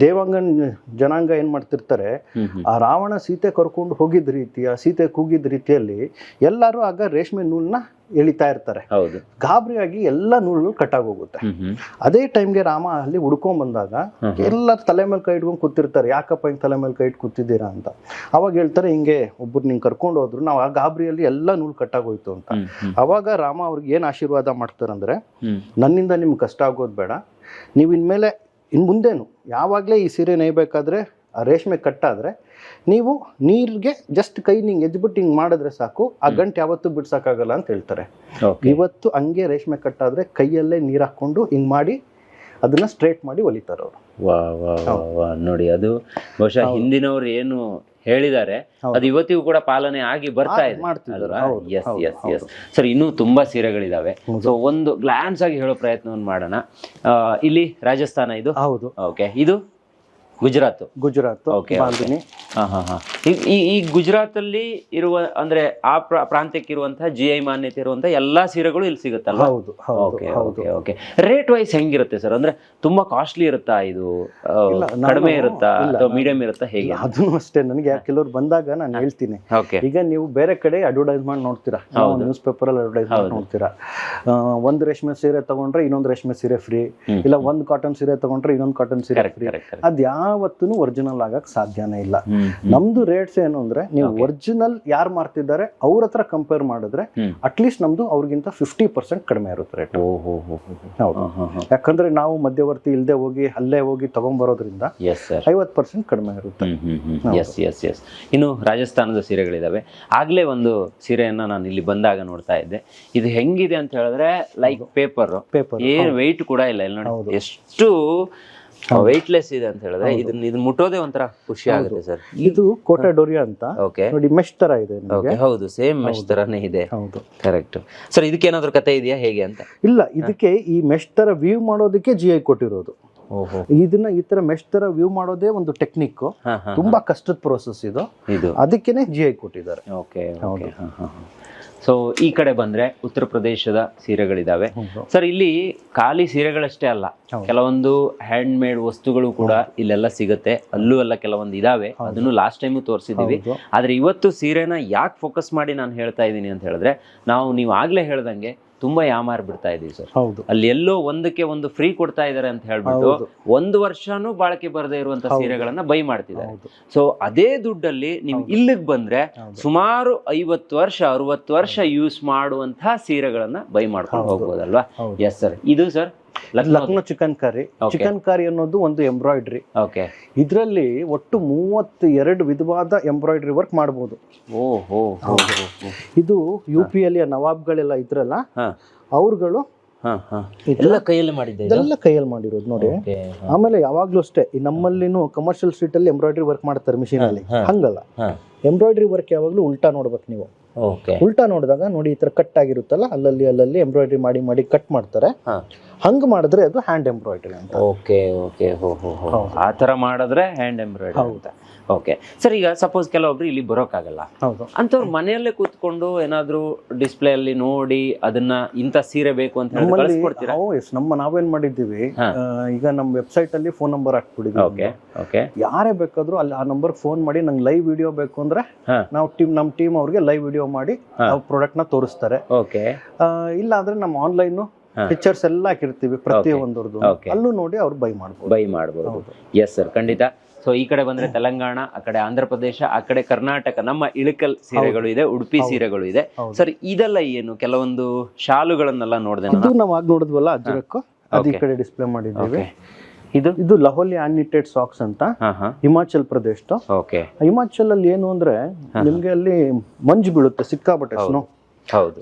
ದೇವಾಂಗನ್ ಜನಾಂಗ ಏನ್ ಮಾಡ್ತಿರ್ತಾರೆ ಹ್ಮ್. ಆ ರಾವಣ ಸೀತೆ ಕರ್ಕೊಂಡು ಹೋಗಿದ ರೀತಿ ಆ ಸೀತೆ ಕೂಗಿದ ರೀತಿಯಲ್ಲಿ ಎಲ್ಲರೂ ಆಗ ರೇಷ್ಮೆ ನೂಲ್ನ ಎಳಿತಾ ಇರ್ತಾರೆ. ಹೌದು. ಗಾಬರಿಯಾಗಿ ಎಲ್ಲ ನೂಲ್ಗಳು ಕಟ್ಟಾಗೋಗುತ್ತೆ. ಅದೇ ಟೈಮ್ಗೆ ರಾಮ ಅಲ್ಲಿ ಹುಡ್ಕೊಂಡ್ ಬಂದಾಗ ಎಲ್ಲ ತಲೆ ಮೇಲೆ ಕೈ ಇಟ್ಕೊಂಡು ಕೂತಿರ್ತಾರೆ. ಯಾಕಪ್ಪ ಹಿಂಗ್ ತಲೆ ಮೇಲೆ ಕೈ ಇಟ್ಟು ಕೂತಿದ್ದೀರಾ ಅಂತ. ಅವಾಗ ಹೇಳ್ತಾರೆ ಹಿಂಗೆ ಒಬ್ರು ನಿಂಗೆ ಕರ್ಕೊಂಡು ಹೋದ್ರು ನಾವು ಆ ಗಾಬರಿಯಲ್ಲಿ ಎಲ್ಲ ನೂಲು ಕಟ್ಟಾಗೋಯ್ತು ಅಂತ. ಅವಾಗ ರಾಮ ಅವ್ರಿಗೆ ಏನು ಆಶೀರ್ವಾದ ಮಾಡ್ತಾರಂದ್ರೆ ನನ್ನಿಂದ ನಿಮ್ಗೆ ಕಷ್ಟ ಆಗೋದು ಬೇಡ. ನೀವು ಇನ್ಮೇಲೆ ಇನ್ ಮುಂದೇನು ಯಾವಾಗಲೇ ಈ ಸೀರೆ ನೇಯ್ಬೇಕಾದ್ರೆ ಆ ರೇಷ್ಮೆ ಕಟ್ಟಾದ್ರೆ ನೀವು ನೀರಿಗೆ ಜಸ್ಟ್ ಕೈ ನಿಂಗೆ ಎದ್ಬಿಟ್ಟು ಹಿಂಗೆ ಮಾಡಿದ್ರೆ ಸಾಕು ಆ ಗಂಟು ಯಾವತ್ತೂ ಬಿಡ್ಸೋಕ್ಕಾಗಲ್ಲ ಅಂತ ಹೇಳ್ತಾರೆ. ಇವತ್ತು ಹಂಗೆ ರೇಷ್ಮೆ ಕಟ್ಟಾದ್ರೆ ಕೈಯಲ್ಲೇ ನೀರು ಹಾಕ್ಕೊಂಡು ಹಿಂಗೆ ಮಾಡಿ ಅದನ್ನ ಸ್ಟ್ರೇಟ್ ಮಾಡಿ ಹೊಲಿತಾರೆ ಅವರು. ವಾ ವಾ ನೋಡಿ ಅದು ಬಹುಶಃ ಹಿಂದಿನವ್ರು ಏನು ಹೇಳಿದ್ದಾರೆ. ಅದು ಇವತ್ತಿಗೂ ಕೂಡ ಪಾಲನೆ ಆಗಿ ಬರ್ತಾ ಇದೆ. ಎಸ್ ಎಸ್ ಎಸ್ ಸರ್ ಇನ್ನೂ ತುಂಬಾ ಸೀರೆಗಳಿದಾವೆ. ಸೊ ಒಂದು ಗ್ಲಾನ್ಸ್ ಆಗಿ ಹೇಳೋ ಪ್ರಯತ್ನವನ್ನು ಮಾಡೋಣ. ಇಲ್ಲಿ ರಾಜಸ್ಥಾನ ಇದು? ಹೌದು. ಓಕೆ ಇದು? ಗುಜರಾತ್. ಗುಜರಾತ್ ಈ- ಈ ಗುಜರಾತ್ ಅಲ್ಲಿ ಇರುವ ಅಂದ್ರೆ ಆ ಪ್ರ- ಪ್ರಾಂತ್ಯಕ್ಕೆ ಇರುವಂತಹ ಜಿ ಐ ಮಾನ್ಯತೆ ಇರುವಂತಹ ಎಲ್ಲಾ ಸೀರೆಗಳು ಇಲ್ಲಿ ಸಿಗುತ್ತಲ್ಲ ಹೌದು ಓಕೆ ಹೌದು. ಓಕೆ ಓಕೆ ರೇಟ್ ವೈಸ್ ಹೆಂಗಿರುತ್ತೆ ಸರ್ ಅಂದ್ರೆ ತುಂಬಾ ಕಾಸ್ಟ್ಲಿ ಇರುತ್ತಾ ಇದು? ಕಡಿಮೆ ಇರುತ್ತಾ ಅಥವಾ ಮೀಡಿಯಂ ಇರುತ್ತಾ ಹೇಗೆ? ಅದನ್ನು ಅಷ್ಟೇ. ನನಗೆ ಕೆಲವ್ರು ಬಂದಾಗ ನಾನು ಹೇಳ್ತೀನಿ. ಈಗ ನೀವು ಬೇರೆ ಕಡೆ ಅಡ್ವರ್ಟೈಸ್ಮೆಂಟ್ ನೋಡ್ತೀರಾ? ನ್ಯೂಸ್ ಪೇಪರ್ ಅಲ್ಲಿ ಅಡ್ವರ್ಟೈಸ್ಮೆಂಟ್ ನೋಡ್ತೀರಾ? ಒಂದ್ ರೇಷ್ಮೆ ಸೀರೆ ತಗೊಂಡ್ರೆ ಇನ್ನೊಂದು ರೇಷ್ಮೆ ಸೀರೆ ಫ್ರೀ. ಇಲ್ಲ ಒಂದ್ ಕಾಟನ್ ಸೀರೆ ತಗೊಂಡ್ರೆ ಇನ್ನೊಂದು ಕಾಟನ್ ಸೀರೆ ಫ್ರೀ ಕರೆಕ್ಟ್ ಅದ್ ಯಾವತ್ತೂ ಒರಿಜಿನಲ್ ಆಗಕ್ಕೆ ಸಾಧ್ಯನೇ ಇಲ್ಲ. ನಮ್ದು ರೇಟ್ಸ್ ಏನು ಅಂದ್ರೆ ನೀವು ಒರಿಜಿನಲ್ ಯಾರು ಮಾರ್ತಿದ್ದಾರೆ ಅವ್ರ ಹತ್ರ ಕಂಪೇರ್ ಮಾಡಿದ್ರೆ ಅಟ್ಲೀಸ್ಟ್ ನಮ್ದು ಅವ್ರಿಗಿಂತ ಫಿಫ್ಟಿ ಪರ್ಸೆಂಟ್ ಕಡಿಮೆ ಇರುತ್ತೆ ರೇಟ್ ಹೌದು. ಯಾಕಂದ್ರೆ ನಾವು ಮಧ್ಯವರ್ತಿ ಇಲ್ಲದೆ ಹೋಗಿ ಅಲ್ಲೇ ಹೋಗಿ ತಗೊಂಡ್ಬರೋದ್ರಿಂದ ಐವತ್ತು ಪರ್ಸೆಂಟ್ ಕಡಿಮೆ ಇರುತ್ತೆ. ಎಸ್ ಎಸ್ ಎಸ್ ಇನ್ನು ರಾಜಸ್ಥಾನದ ಸೀರೆಗಳಿದಾವೆ. ಆಗ್ಲೇ ಒಂದು ಸೀರೆಯನ್ನ ನಾನು ಇಲ್ಲಿ ಬಂದಾಗ ನೋಡ್ತಾ ಇದ್ದೆ. ಇದು ಹೆಂಗಿದೆ ಅಂತ ಹೇಳಿದ್ರೆ ಲೈಕ್ ಪೇಪರ್ ಪೇಪರ್ ಏನು ವೆಯ್ಟ್ ಕೂಡ ಇಲ್ಲ. ಇಲ್ಲಿ ನೋಡಿ ಎಷ್ಟು ವೆಯ್ಟ್ಲೆಸ್ ಇದೆ ಅಂತ ಹೇಳಿದ್ರೆ ಇದನ್ನ ಇದನ್ನ ಮುಟ್ಟೋದೇ ಒಂಥರ ಖುಷಿ ಆಗುತ್ತೆ ಸರ್. ಇದು ಕೋಟೆ ಡೋರಿಯಾ ಅಂತ. ಓಕೆ ನೋಡಿ ಮೆಶ್ ತರ ಇದೆ. ಓಕೆ ಹೌದು ಸೇಮ್ ಮೆಶ್ ತರನೇ ಇದೆ. ಹೌದು. ಕರೆಕ್ಟ್ ಸರ್ ಇದಕ್ಕೆ ಏನಾದ್ರು ಕತೆ ಇದೆಯಾ? ಹೇಗೆ ಅಂತ? ಇಲ್ಲ ಇದಕ್ಕೆ ಈ ಮೆಶ್ ತರ ವ್ಯೂ ಮಾಡೋದಕ್ಕೆ ಜಿ ಐ ಕೊಟ್ಟಿರೋದು. ಇದನ್ನ ಈ ತರ ಮೆಶ್ ತರ ವ್ಯೂ ಮಾಡೋದೇ ಒಂದು ಟೆಕ್ನಿಕ್ ತುಂಬಾ ಕಷ್ಟದ ಪ್ರೋಸೆಸ್ ಇದು. ಇದು. ಅದಕ್ಕೇನೆ ಜಿ ಐ ಕೊಟ್ಟಿದ್ದಾರೆ. ಓಕೆ ಓಕೆ ಸೊ ಈ ಕಡೆ ಬಂದ್ರೆ ಉತ್ತರ ಪ್ರದೇಶದ ಸೀರೆಗಳಿದಾವೆ. ಸರ್ ಇಲ್ಲಿ ಖಾಲಿ ಸೀರೆಗಳಷ್ಟೇ ಅಲ್ಲ ಕೆಲವೊಂದು ಹ್ಯಾಂಡ್ ಮೇಡ್ ವಸ್ತುಗಳು ಕೂಡ ಇಲ್ಲೆಲ್ಲ ಸಿಗುತ್ತೆ. ಅಲ್ಲೂ ಎಲ್ಲ ಕೆಲವೊಂದು ಇದಾವೆ. ಅದನ್ನು ಲಾಸ್ಟ್ ಟೈಮು ತೋರಿಸಿದೀವಿ. ಆದ್ರೆ ಇವತ್ತು ಸೀರೆನ ಯಾಕೆ ಫೋಕಸ್ ಮಾಡಿ ನಾನು ಹೇಳ್ತಾ ಇದ್ದೀನಿ ಅಂತ ಹೇಳಿದ್ರೆ ನಾವು ನೀವು ಆಗ್ಲೇ ಹೇಳ್ದಂಗೆ ತುಂಬಾ ಯಾಮಾರ್ ಬಿಡ್ತಾ ಇದೀವಿ ಸರ್. ಹೌದು. ಅಲ್ಲಿ ಎಲ್ಲೋ ಒಂದಕ್ಕೆ ಒಂದು ಫ್ರೀ ಕೊಡ್ತಾ ಇದಾರೆ ಅಂತ ಹೇಳ್ಬಿಟ್ಟು. ಒಂದು ವರ್ಷನೂ ಬಾಳಕೆ ಬರದೇ ಇರುವಂತ ಸೀರೆಗಳನ್ನ ಬೈ ಮಾಡ್ತಿದ್ದಾರೆ. ಸೊ ಅದೇ ದುಡ್ಡಲ್ಲಿ ನೀವು ಇಲ್ಲಿಗೆ ಬಂದ್ರೆ ಸುಮಾರು ಐವತ್ತು ವರ್ಷ ಅರವತ್ತು ವರ್ಷ ಯೂಸ್ ಮಾಡುವಂತಹ ಸೀರೆಗಳನ್ನ ಬೈ ಮಾಡ್ಕೊಂಡು ಹೋಗ್ಬೋದಲ್ವಾ. ಎಸ್ ಸರ್ ಇದು sir Lucknow chikankari chikankari ಅನ್ನೋದು ಒಂದು ಎಂಬ್ರಾಯ್ಡ್ರಿ ಓಕೆ ಇದರಲ್ಲಿ ಒಟ್ಟು ಮೂವತ್ತು ಎರಡು ವಿಧವಾದ ಎಂಬ್ರಾಯ್ಡ್ರಿ ವರ್ಕ್ ಮಾಡಬಹುದು ಇದು ಯು ಪಿ ಅಲ್ಲಿ ನವಾಬ್ಗಳೆಲ್ಲ ಇದ್ರಲ್ಲ ಅವ್ರುಗಳು ಎಲ್ಲ ಕೈಯಲ್ಲಿ ಮಾಡಿದ್ದೆ ಇದು? ಇದೆಲ್ಲ ಕೈಯಲ್ಲಿ ಮಾಡಿರೋದು ನೋಡಿ. ಆಮೇಲೆ ಯಾವಾಗ್ಲೂ ಅಷ್ಟೇ ನಮ್ಮಲ್ಲಿನೂ ಕಮರ್ಷಿಯಲ್ ಸ್ಟ್ರೀಟ್ ಅಲ್ಲಿ ಎಂಬ್ರಾಯ್ಡ್ರಿ ವರ್ಕ್ ಮಾಡ್ತಾರೆ ಮಿಷಿನ್ ಅಲ್ಲಿ ಹಂಗಲ್ಲ. ಎಂಬ್ರಾಯ್ಡ್ರಿ ವರ್ಕ್ ಯಾವಾಗ್ಲೂ ಉಲ್ಟಾ ನೋಡ್ಬೇಕು ನೀವು. ಉಲ್ಟಾ ನೋಡಿದಾಗ ನೋಡಿ ಈ ತರ ಕಟ್ ಆಗಿರುತ್ತಲ್ಲ ಅಲ್ಲಲ್ಲಿ ಅಲ್ಲಲ್ಲಿ ಎಂಬ್ರಾಯ್ಡ್ರಿ ಮಾಡಿ ಮಾಡಿ ಕಟ್ ಮಾಡ್ತಾರೆ. ಹಂಗ್ ಮಾಡಿದ್ರೆ ಅದು ಹ್ಯಾಂಡ್ ಎಂಬ್ರಾಯ್ಡ್ರಿ ಅಂತ. ಓಕೆ ಓಕೆ ಹೋ ಹೋ ಹೋ. ಆ ತರ ಮಾಡಿದ್ರೆ ಹ್ಯಾಂಡ್ ಎಂಬ್ರಾಯ್ಡ್ರಿ ಅಂತ. ಓಕೆ ಸರ್ ಈಗ ಸಪೋಸ್ ಕೆಲವೊಬ್ರು ಇಲ್ಲಿ ಬರೋಕ್ಕಾಗಲ್ಲ. ಹೌದು. ಅಂತವ್ರು ಮನೆಯಲ್ಲೇ ಕೂತ್ಕೊಂಡು ಏನಾದ್ರೂ ಡಿಸ್ಪ್ಲೇ ಅಲ್ಲಿ ನೋಡಿ ಅದನ್ನ ಇಂಥ ಸೀರೆ ಬೇಕು ಅಂತ ಹೇಳಿ ನಮ್ಮಲ್ಲಿ ಕಳಿಸ್ಕೊಡ್ತೀರಾ? ಓ, ಎಸ್, ನಮ್ಮ ನಾವೇನ್ ಮಾಡಿದ್ದೀವಿ ಹಾ. ಆ, ಈಗ ನಮ್ಮ ವೆಬ್ಸೈಟ್ ಅಲ್ಲಿ ಫೋನ್ ನಂಬರ್ ಹಾಕ್ಬಿಟ್ಟಿದ್ದೀವಿ ಓಕೆ ಓಕೆ ಯಾರೇ ಬೇಕಾದ್ರೂ ಅಲ್ಲಿ ಆ ನಂಬರ್ ಫೋನ್ ಮಾಡಿ ನಂಗೆ ಲೈವ್ ವಿಡಿಯೋ ಬೇಕು ಅಂದ್ರೆ ಹಾ. ನಾವು ಟೀಮ್ ನಮ್ಮ ಟೀಮ್ ಅವ್ರಿಗೆ ಲೈವ್ ವಿಡಿಯೋ ಮಾಡಿ ಆ ಪ್ರಾಡಕ್ಟ್ನ ತೋರಿಸ್ತಾರೆ. ಓಕೆ ಆ, ಇಲ್ಲ ಅಂದ್ರೆ ನಮ್ಮ ಆನ್ಲೈನ್. ಪಿಕ್ಚರ್ಸ್ ಎಲ್ಲ ಹಾಕಿರ್ತೀವಿ ಪ್ರತಿಯೊಂದರದ್ದು. ಅಲ್ಲೂ ನೋಡಿ ಅವ್ರು ಬೈ ಮಾಡ್ಬೋದು. ಬೈ ಮಾಡ್ಬೋದು. ಎಸ್ ಸರ್ ಖಂಡಿತ. ಸೊ ಈ ಕಡೆ ಬಂದ್ರೆ ತೆಲಂಗಾಣ ಆ ಕಡೆ ಆಂಧ್ರ ಪ್ರದೇಶ ಆ ಕಡೆ ಕರ್ನಾಟಕ ನಮ್ಮ ಇಳಕಲ್ ಸೀರೆಗಳು ಇದೆ ಉಡುಪಿ ಸೀರೆಗಳು ಇದೆ. ಸರ್ ಇದೆಲ್ಲ ಏನು? ಕೆಲವೊಂದು ಶಾಲುಗಳನ್ನೆಲ್ಲ ನೋಡಿದೆ ನಾವು ಆಗ ನೋಡಿದ್ವಲ್ಲ ಅಜ್ರಕ್ ಅದು ಈ ಕಡೆ ಡಿಸ್ಪ್ಲೇ ಮಾಡಿದ್ದೀವಿ. ಇದು? ಇದು ಲಹೋಲಿ ಆನಿಟೆಡ್ ಸಾಕ್ಸ್ ಅಂತ. ಹಿಮಾಚಲ್ ಪ್ರದೇಶ ಹಿಮಾಚಲ್ ಅಲ್ಲಿ ಏನು ಅಂದ್ರೆ ನಿಮ್ಗೆ ಅಲ್ಲಿ ಮಂಜು ಬೀಳುತ್ತೆ ಸಿಕ್ಕಾಪಟ್ಟೆ ಸ್ನೋ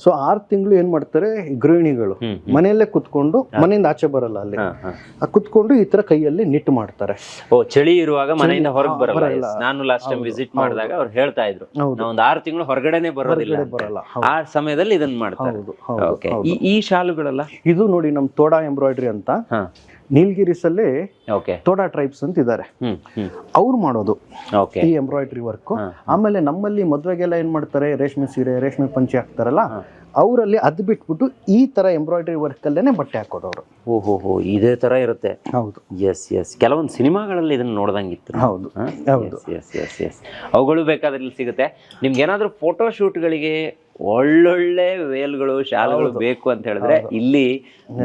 ಸೊ ಆರ್ ತಿಂಗಳು ಏನ್ ಮಾಡ್ತಾರೆ? ಗೃಹಿಣಿಗಳು ಮನೆಯಲ್ಲೇ ಕುತ್ಕೊಂಡು ಮನೆಯಿಂದ ಆಚೆ ಬರಲ್ಲ ಅಲ್ಲಿ. ಕುತ್ಕೊಂಡು ಈ ತರ ಕೈಯಲ್ಲಿ ನಿಟ್ ಮಾಡ್ತಾರೆ. ಓ ಚಳಿ ಇರುವಾಗ ಮನೆಯಿಂದ ಹೊರಗೆ ಬರಲ್ಲ. ನಾನು ಲಾಸ್ಟ್ ಟೈಮ್ ವಿಸಿಟ್ ಮಾಡಿದಾಗ ಅವ್ರು ಹೇಳ್ತಾ ಇದ್ರು. ಹೌದು. ಒಂದು ಆರು ತಿಂಗಳು ಹೊರಗಡೆನೆ ಬರೋದಿಲ್ಲ ಬರಲ್ಲ. ಆ ಸಮಯದಲ್ಲಿ ಇದನ್ನ ಮಾಡ್ತಾರೆ. ಹೌದು ಹೌದು ಈ ಶಾಲುಗಳೆಲ್ಲ? ಇದು ನೋಡಿ ನಮ್ ತೋಡಾ ಎಂಬ್ರಾಯ್ಡ್ರಿ ಅಂತ. ಹಾ ನೀಲ್ಗಿರಿಸ್ ಅಲ್ಲಿ ಓಕೆ ತೋಡಾ ಟ್ರೈಬ್ಸ್ ಅಂತ ಇದ್ದಾರೆ ಅವ್ರು ಮಾಡೋದು. ಓಕೆ ಈ ಎಂಬ್ರಾಯ್ಡ್ರಿ ವರ್ಕ್ ಆಮೇಲೆ ನಮ್ಮಲ್ಲಿ ಮದ್ವೆಗೆಲ್ಲ ಏನ್ ಮಾಡ್ತಾರೆ? ರೇಷ್ಮೆ ಸೀರೆ ರೇಷ್ಮೆ ಪಂಚೆ ಹಾಕ್ತಾರಲ್ಲ? ಅವರಲ್ಲಿ ಅದ್ ಬಿಟ್ಬಿಟ್ಟು ಈ ತರ ಎಂಬ್ರಾಯ್ಡ್ರಿ ವರ್ಕ್ ಅಲ್ಲೇನೆ ಬಟ್ಟೆ ಹಾಕೋದು ಅವರು ಓಹೋ ಇದೇ ತರ ಇರುತ್ತೆ. ಹೌದು. ಎಸ್ ಎಸ್ ಕೆಲವೊಂದು ಸಿನಿಮಾಗಳಲ್ಲಿ ಇದನ್ನ ನೋಡ್ದಂಗಿತ್ತು ಹೌದು. ಹೌದು. ಎಸ್ ಎಸ್ ಎಸ್ ಅವುಗಳು ಬೇಕಾದ್ರೆ ಇಲ್ಲಿ ಸಿಗುತ್ತೆ. ನಿಮ್ಗೆ ಏನಾದ್ರೂ ಫೋಟೋ ಶೂಟ್ಗಳಿಗೆ ಒಳ್ಳೊಳ್ಳೆ ವೇಲ್ಗಳು ಶಾಲೆಗಳು ಬೇಕು ಅಂತ ಹೇಳಿದ್ರೆ ಇಲ್ಲಿ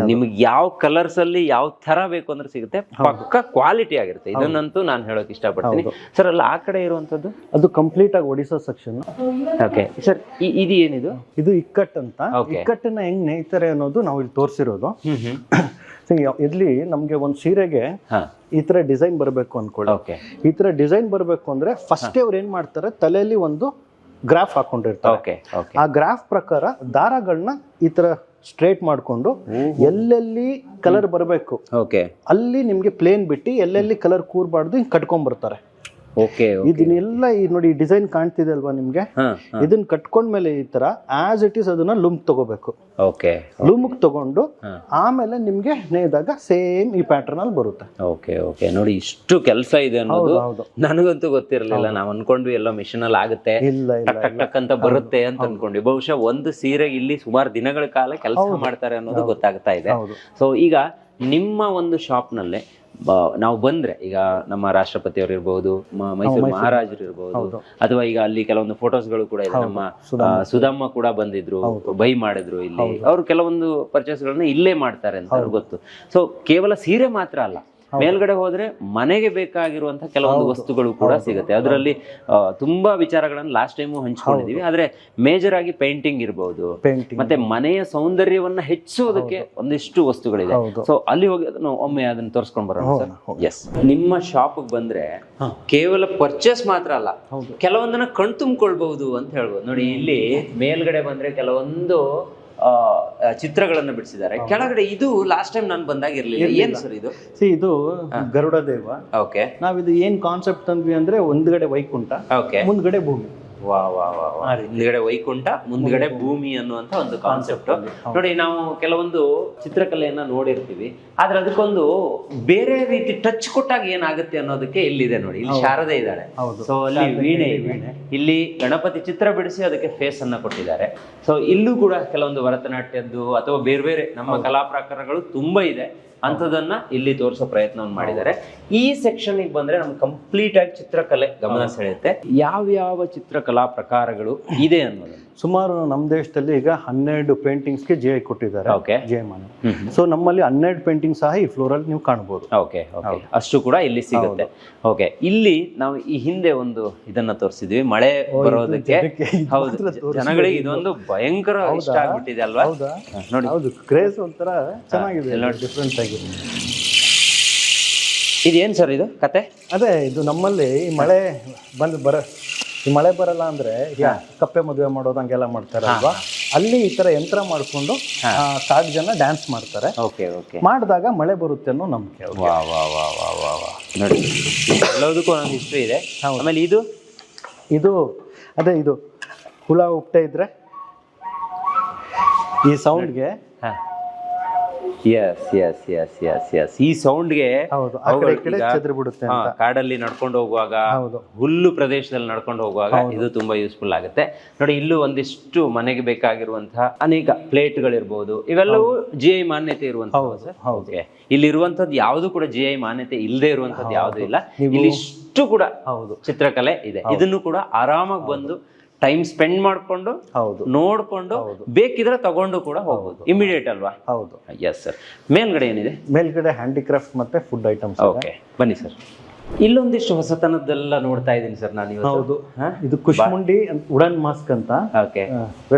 ನಿಮ್ಗೆ ಯಾವ ಕಲರ್ಸ್ ಅಲ್ಲಿ ಯಾವ ತರ ಬೇಕು ಅಂದ್ರೆ ಸಿಗುತ್ತೆ. ಪಕ್ಕ ಕ್ವಾಲಿಟಿ ಆಗಿರುತ್ತೆ. ಇದನ್ನಂತೂ ನಾನು ಹೇಳೋಕೆ ಇಷ್ಟಪಡ್ತೀನಿ. ಸರ್ ಅಲ್ಲಿ ಆ ಕಡೆ ಇರುವಂತದ್ದು? ಅದು ಕಂಪ್ಲೀಟ್ ಆಗಿ ಒಡಿಸೋ ಸೆಕ್ಷನ್ ಓಕೆ ಸರ್ ಇದು ಏನಿದು? ಇದು ಇಕ್ಕಟ್ ಅಂತ. ಇಕ್ಕಟ್ಟನ್ನ ಹೆಂಗ್ ನೇಯ್ತಾರೆ ಅನ್ನೋದು ನಾವು ಇಲ್ಲಿ ತೋರಿಸಿರೋದು. ಇಲ್ಲಿ ನಮ್ಗೆ ಒಂದ್ ಸೀರೆಗೆ ಈ ತರ ಡಿಸೈನ್ ಬರಬೇಕು ಅನ್ಕೊಳ್ಳಿ. ಈ ತರ ಡಿಸೈನ್ ಬರಬೇಕು ಅಂದ್ರೆ ಫಸ್ಟ್ ಅವ್ರು ಏನ್ ಮಾಡ್ತಾರೆ? ತಲೆಯಲ್ಲಿ ಒಂದು ಗ್ರಾಫ್ ಹಾಕೊಂಡಿರ್ತಾರೆ. ಆ ಗ್ರಾಫ್ ಪ್ರಕಾರ ದಾರಗಳನ್ನ ಈ ತರ ಸ್ಟ್ರೇಟ್ ಮಾಡ್ಕೊಂಡು ಎಲ್ಲೆಲ್ಲಿ ಕಲರ್ ಬರಬೇಕು ಅಲ್ಲಿ ನಿಮ್ಗೆ ಪ್ಲೇನ್ ಬಿಟ್ಟು ಎಲ್ಲೆಲ್ಲಿ ಕಲರ್ ಕೂರ್ಬಾರ್ದು ಹಿಂಗ್ ಕಟ್ಕೊಂಡ್ ಬರ್ತಾರೆ ಓಕೆ ಇದನ್ನೆಲ್ಲ ಈ ನೋಡಿ ಡಿಸೈನ್ ಕಾಣ್ತಿದೆ ಅಲ್ವಾ ನಿಮ್ಗೆ? ಇದನ್ನ ಕಟ್ಕೊಂಡ್ಮೇಲೆ ಈ ತರ ಆಸ್ ಇಟ್ ಇಸ್ ಅದನ್ನ ಲುಮ್ ತಗೋಬೇಕು. ಓಕೆ ಲುಮ್ಕ್ ತಗೊಂಡು ಆಮೇಲೆ ನಿಮ್ಗೆ ನೇಯ್ದಾಗ ಸೇಮ್ ಈ ಪ್ಯಾಟರ್ನ್ ಅಲ್ಲಿ ಬರುತ್ತೆ. Okay okay. ನೋಡಿ ಇಷ್ಟು ಕೆಲಸ ಇದೆ ಅನ್ನೋದು. ನನಗಂತೂ ಗೊತ್ತಿರಲಿಲ್ಲ. ನಾವು ಅನ್ಕೊಂಡ್ವಿ ಎಲ್ಲ ಮಿಷನ್ ಅಲ್ಲಿ ಆಗುತ್ತೆ ಟಕ್ ಟಕ್ ಅಂತ ಬರುತ್ತೆ ಅಂತ ಅನ್ಕೊಂಡ್ವಿ. ಬಹುಶಃ ಒಂದು ಸೀರೆ ಇಲ್ಲಿ ಸುಮಾರು ದಿನಗಳ ಕಾಲ ಕೆಲಸ ಮಾಡ್ತಾರೆ ಅನ್ನೋದು ಗೊತ್ತಾಗ್ತಾ ಇದೆ. ಸೊ ಈಗ ನಿಮ್ಮ ಒಂದು ಶಾಪ್ನಲ್ಲೇ ನಾವು ಬಂದ್ರೆ ಈಗ ನಮ್ಮ ರಾಷ್ಟ್ರಪತಿಯವರು ಇರ್ಬಹುದು ಮೈಸೂರು ಮಹಾರಾಜರು ಇರ್ಬಹುದು ಅಥವಾ ಈಗ ಅಲ್ಲಿ ಕೆಲವೊಂದು ಫೋಟೋಸ್ಗಳು ಕೂಡ ಇದೆ. ನಮ್ಮ ಸುಧಮ್ಮ ಕೂಡ ಬಂದಿದ್ರು ಬೈ ಮಾಡಿದ್ರು ಇಲ್ಲಿ. ಅವರು ಕೆಲವೊಂದು ಪರ್ಚೇಸ್ಗಳನ್ನ ಇಲ್ಲೇ ಮಾಡ್ತಾರೆ ಅಂತ ಗೊತ್ತು. ಸೊ ಕೇವಲ ಸೀರೆ ಮಾತ್ರ ಅಲ್ಲ. ಮೇಲ್ಗಡೆ ಹೋದ್ರೆ ಮನೆಗೆ ಬೇಕಾಗಿರುವಂತಹ ಕೆಲವೊಂದು ವಸ್ತುಗಳು ಕೂಡ ಸಿಗುತ್ತೆ. ಅದರಲ್ಲಿ ತುಂಬಾ ವಿಚಾರಗಳನ್ನು ಲಾಸ್ಟ್ ಟೈಮು ಹಂಚ್ಕೊಂಡಿದೀವಿ. ಆದ್ರೆ ಮೇಜರ್ ಆಗಿ ಪೇಂಟಿಂಗ್ ಇರಬಹುದು ಮತ್ತೆ ಮನೆಯ ಸೌಂದರ್ಯವನ್ನ ಹೆಚ್ಚೋದಕ್ಕೆ ಒಂದಿಷ್ಟು ವಸ್ತುಗಳಿದೆ. ಸೊ ಅಲ್ಲಿ ಹೋಗಿ ಅದನ್ನು ಒಮ್ಮೆ ಅದನ್ನ ತೋರಿಸ್ಕೊಂಡ್ ಬರೋಣ ಎಸ್ ನಿಮ್ಮ ಶಾಪ್ ಬಂದ್ರೆ ಕೇವಲ ಪರ್ಚೇಸ್ ಮಾತ್ರ ಅಲ್ಲ ಕೆಲವೊಂದನ್ನ ಕಣ್ ತುಂಬಿಕೊಳ್ಬಹುದು ಅಂತ ಹೇಳ್ಬೋದು. ನೋಡಿ ಇಲ್ಲಿ ಮೇಲ್ಗಡೆ ಬಂದ್ರೆ ಕೆಲವೊಂದು ಚಿತ್ರಗಳನ್ನ ಬಿಡಿಸಿದ್ದಾರೆ. ಕೆಳಗಡೆ ಇದು ಲಾಸ್ಟ್ ಟೈಮ್ ನಾನು ಬಂದಾಗ ಇರಲಿಲ್ಲ. ಏನ್ ಸರ್ ಇದು? ಸಿ ಇದು ಗರುಡ ದೇವ ಓಕೆ ನಾವಿದು ಏನ್ ಕಾನ್ಸೆಪ್ಟ್ ಅಂದ್ವಿ ಅಂದ್ರೆ ಒಂದ್ಗಡೆ ವೈಕುಂಠ ಓಕೆ ಮುಂದ್ಗಡೆ ಭೂಮಿ. ವಾ ವಾ ವಾ ವಾ. ಹಿಂದ್ಗಡೆ ವೈಕುಂಠ ಮುಂದ್ಗಡೆ ಭೂಮಿ ಅನ್ನುವಂತ ಒಂದು ಕಾನ್ಸೆಪ್ಟ್ ನೋಡಿ ನಾವು ಕೆಲವೊಂದು ಚಿತ್ರಕಲೆಯನ್ನ ನೋಡಿರ್ತೀವಿ. ಆದ್ರೆ ಅದಕ್ಕೊಂದು ಬೇರೆ ರೀತಿ ಟಚ್ ಕೊಟ್ಟಾಗ ಏನಾಗುತ್ತೆ ಅನ್ನೋದಕ್ಕೆ ಇಲ್ಲಿದೆ ನೋಡಿ. ಇಲ್ಲಿ ಶಾರದೆ ಇದ್ದಾಳೆ. ಸೊ ಅಲ್ಲಿ ವೀಣೆ ಇದೆ. ಇಲ್ಲಿ ಗಣಪತಿ ಚಿತ್ರ ಬಿಡಿಸಿ ಅದಕ್ಕೆ ಫೇಸ್ ಅನ್ನ ಕೊಟ್ಟಿದ್ದಾರೆ. ಸೊ ಇಲ್ಲೂ ಕೂಡ ಕೆಲವೊಂದು ಭರತನಾಟ್ಯದ್ದು ಅಥವಾ ಬೇರೆ ಬೇರೆ ನಮ್ಮ ಕಲಾ ಪ್ರಕಾರಗಳು ತುಂಬಾ ಇದೆ. ಅಂಥದನ್ನ ಇಲ್ಲಿ ತೋರಿಸೋ ಪ್ರಯತ್ನವನ್ನು ಮಾಡಿದ್ದಾರೆ. ಈ ಸೆಕ್ಷನ್ ಬಂದ್ರೆ ನಮ್ಗೆ ಕಂಪ್ಲೀಟ್ ಆಗಿ ಚಿತ್ರಕಲೆ ಗಮನ ಸೆಳೆಯುತ್ತೆ. ಯಾವ್ಯಾವ ಚಿತ್ರಕಲಾ ಪ್ರಕಾರಗಳು ಇದೆ ಅನ್ನೋದನ್ನ. ಸುಮಾರು ನಮ್ಮ ದೇಶದಲ್ಲಿ ಈಗ ಹನ್ನೆರಡು ಪೇಂಟಿಂಗ್ಸ್ಗೆ ಜೆ ಕೊಟ್ಟಿದ್ದಾರೆ. ಜೆ ಮನ. ಸೊ ನಮ್ಮಲ್ಲಿ ಹನ್ನೆರಡು ಪೇಂಟಿಂಗ್ ಸಹ ಈ ಫ್ಲೋರಲ್ಲಿ ನೀವು ಕಾಣಬಹುದು ಓಕೆ ಅಷ್ಟು ಕೂಡ ಇಲ್ಲಿ ಸಿಗುತ್ತೆ. ಓಕೆ ಇಲ್ಲಿ ನಾವು ಈ ಹಿಂದೆ ಒಂದು ಇದನ್ನ ತೋರಿಸಿದ್ವಿ ಮಳೆ ಬರೋದಕ್ಕೆ. ಹೌದು ಜನಗಳಿಗೆ ಇದೊಂದು ಭಯಂಕರ ಇಷ್ಟ ಆಗ್ಬಿಟ್ಟಿದೆ ಅಲ್ವಾ? ನೋಡಿ. ಹೌದು ಕ್ರೇಜ್ ಒಂಥರ ಚೆನ್ನಾಗಿದೆ ನೋಡಿ. ಡಿಫ್ರೆಂಟ್ ಆಗಿದೆ ಇದೇನ್ ಸರ್ ಇದು ಕತೆ? ಅದೇ ಇದು ನಮ್ಮಲ್ಲಿ ಮಳೆ ಬಂದು ಬರ ಈ ಮಳೆ ಬರಲ್ಲ ಅಂದ್ರೆ ಕಪ್ಪೆ ಮದುವೆ ಮಾಡೋದು ಹಂಗೆಲ್ಲ ಮಾಡ್ತಾರಲ್ವಾ? ಅಲ್ಲಿ ಈ ತರ ಯಂತ್ರ ಮಾಡ್ಕೊಂಡು ಸಾಕು ಜನ ಡ್ಯಾನ್ಸ್ ಮಾಡ್ತಾರೆ. Okay okay. ಮಾಡಿದಾಗ ಮಳೆ ಬರುತ್ತೆ ಅನ್ನೋ ನಂಬಿಕೆ. ವಾ ವಾ ವಾ ವಾ ವಾ ವಾ. ನೋಡಿ ಎಲ್ಲದಕ್ಕೂ ಒಂದೊಂದು ಹಿಸ್ಟ್ರಿ ಇದೆ. ಆಮೇಲೆ ಇದು? ಇದು ಅದೇ ಇದು ಹುಳ ಉಪ್ಟೆ ಇದ್ರೆ ಈ ಸೌಂಡ್ಗೆ ಎಸ್ ಎಸ್ ಎಸ್ ಎಸ್ ಎಸ್ ಈ ಸೌಂಡ್ಗೆ ಹೌದು ಆ ಕಡೆ ಈ ಕಡೆ ಚೆದ್ರು ಬಿಡುತ್ತೆ ಅಂತ. ಕಾಡಲ್ಲಿ ನಡ್ಕೊಂಡು ಹೋಗುವಾಗ ಹೌದು. ಹುಲ್ಲು ಪ್ರದೇಶದಲ್ಲಿ ನಡ್ಕೊಂಡು ಹೋಗುವಾಗ ಇದು ತುಂಬಾ ಯೂಸ್ಫುಲ್ ಆಗುತ್ತೆ. ನೋಡಿ ಇಲ್ಲೂ ಒಂದಿಷ್ಟು ಮನೆಗೆ ಬೇಕಾಗಿರುವಂತಹ ಅನೇಕ ಪ್ಲೇಟ್ಗಳಿರ್ಬೋದು. ಇವೆಲ್ಲವೂ ಜಿ ಐ ಮಾನ್ಯತೆ ಇರುವಂತಹ ಇಲ್ಲಿ ಇರುವಂತದ್ದು ಯಾವುದು ಕೂಡ ಜಿ ಐ ಮಾನ್ಯತೆ ಇಲ್ಲದೆ ಇರುವಂತದ್ದು ಯಾವುದು ಇಲ್ಲ. ಇಲ್ಲಿಷ್ಟು ಕೂಡ ಹೌದು. ಚಿತ್ರಕಲೆ ಇದೆ. ಇದನ್ನು ಕೂಡ ಆರಾಮಾಗಿ ಬಂದು ಟೈಮ್ ಸ್ಪೆಂಡ್ ಮಾಡ್ಕೊಂಡು ಹೌದು. ನೋಡ್ಕೊಂಡು ಬೇಕಿದ್ರೆ ತಗೊಂಡು ಕೂಡ ಹೋಗ್ಬೋದು. ಇಮಿಡಿಯೇಟ್ ಅಲ್ವಾ? ಹೌದು. ಎಸ್ ಸರ್ ಮೇಲ್ಗಡೆ ಏನಿದೆ? ಮೇಲ್ಗಡೆ ಹ್ಯಾಂಡಿಕ್ರಾಫ್ಟ್ ಮತ್ತೆ ಫುಡ್ ಐಟಮ್ಸ್ ಓಕೆ ಬನ್ನಿ ಸರ್ ಇಲ್ಲೊಂದಿಷ್ಟು ಹೊಸತನದ್ದೆಲ್ಲ ನೋಡ್ತಾ ಇದ್ದೀನಿ ಸರ್ ನಾನು ಹೌದು. ಇದು ಕುಶ್ಮುಂಡಿ ಉಡನ್ ಮಾಸ್ಕ್ ಅಂತ. ಓಕೆ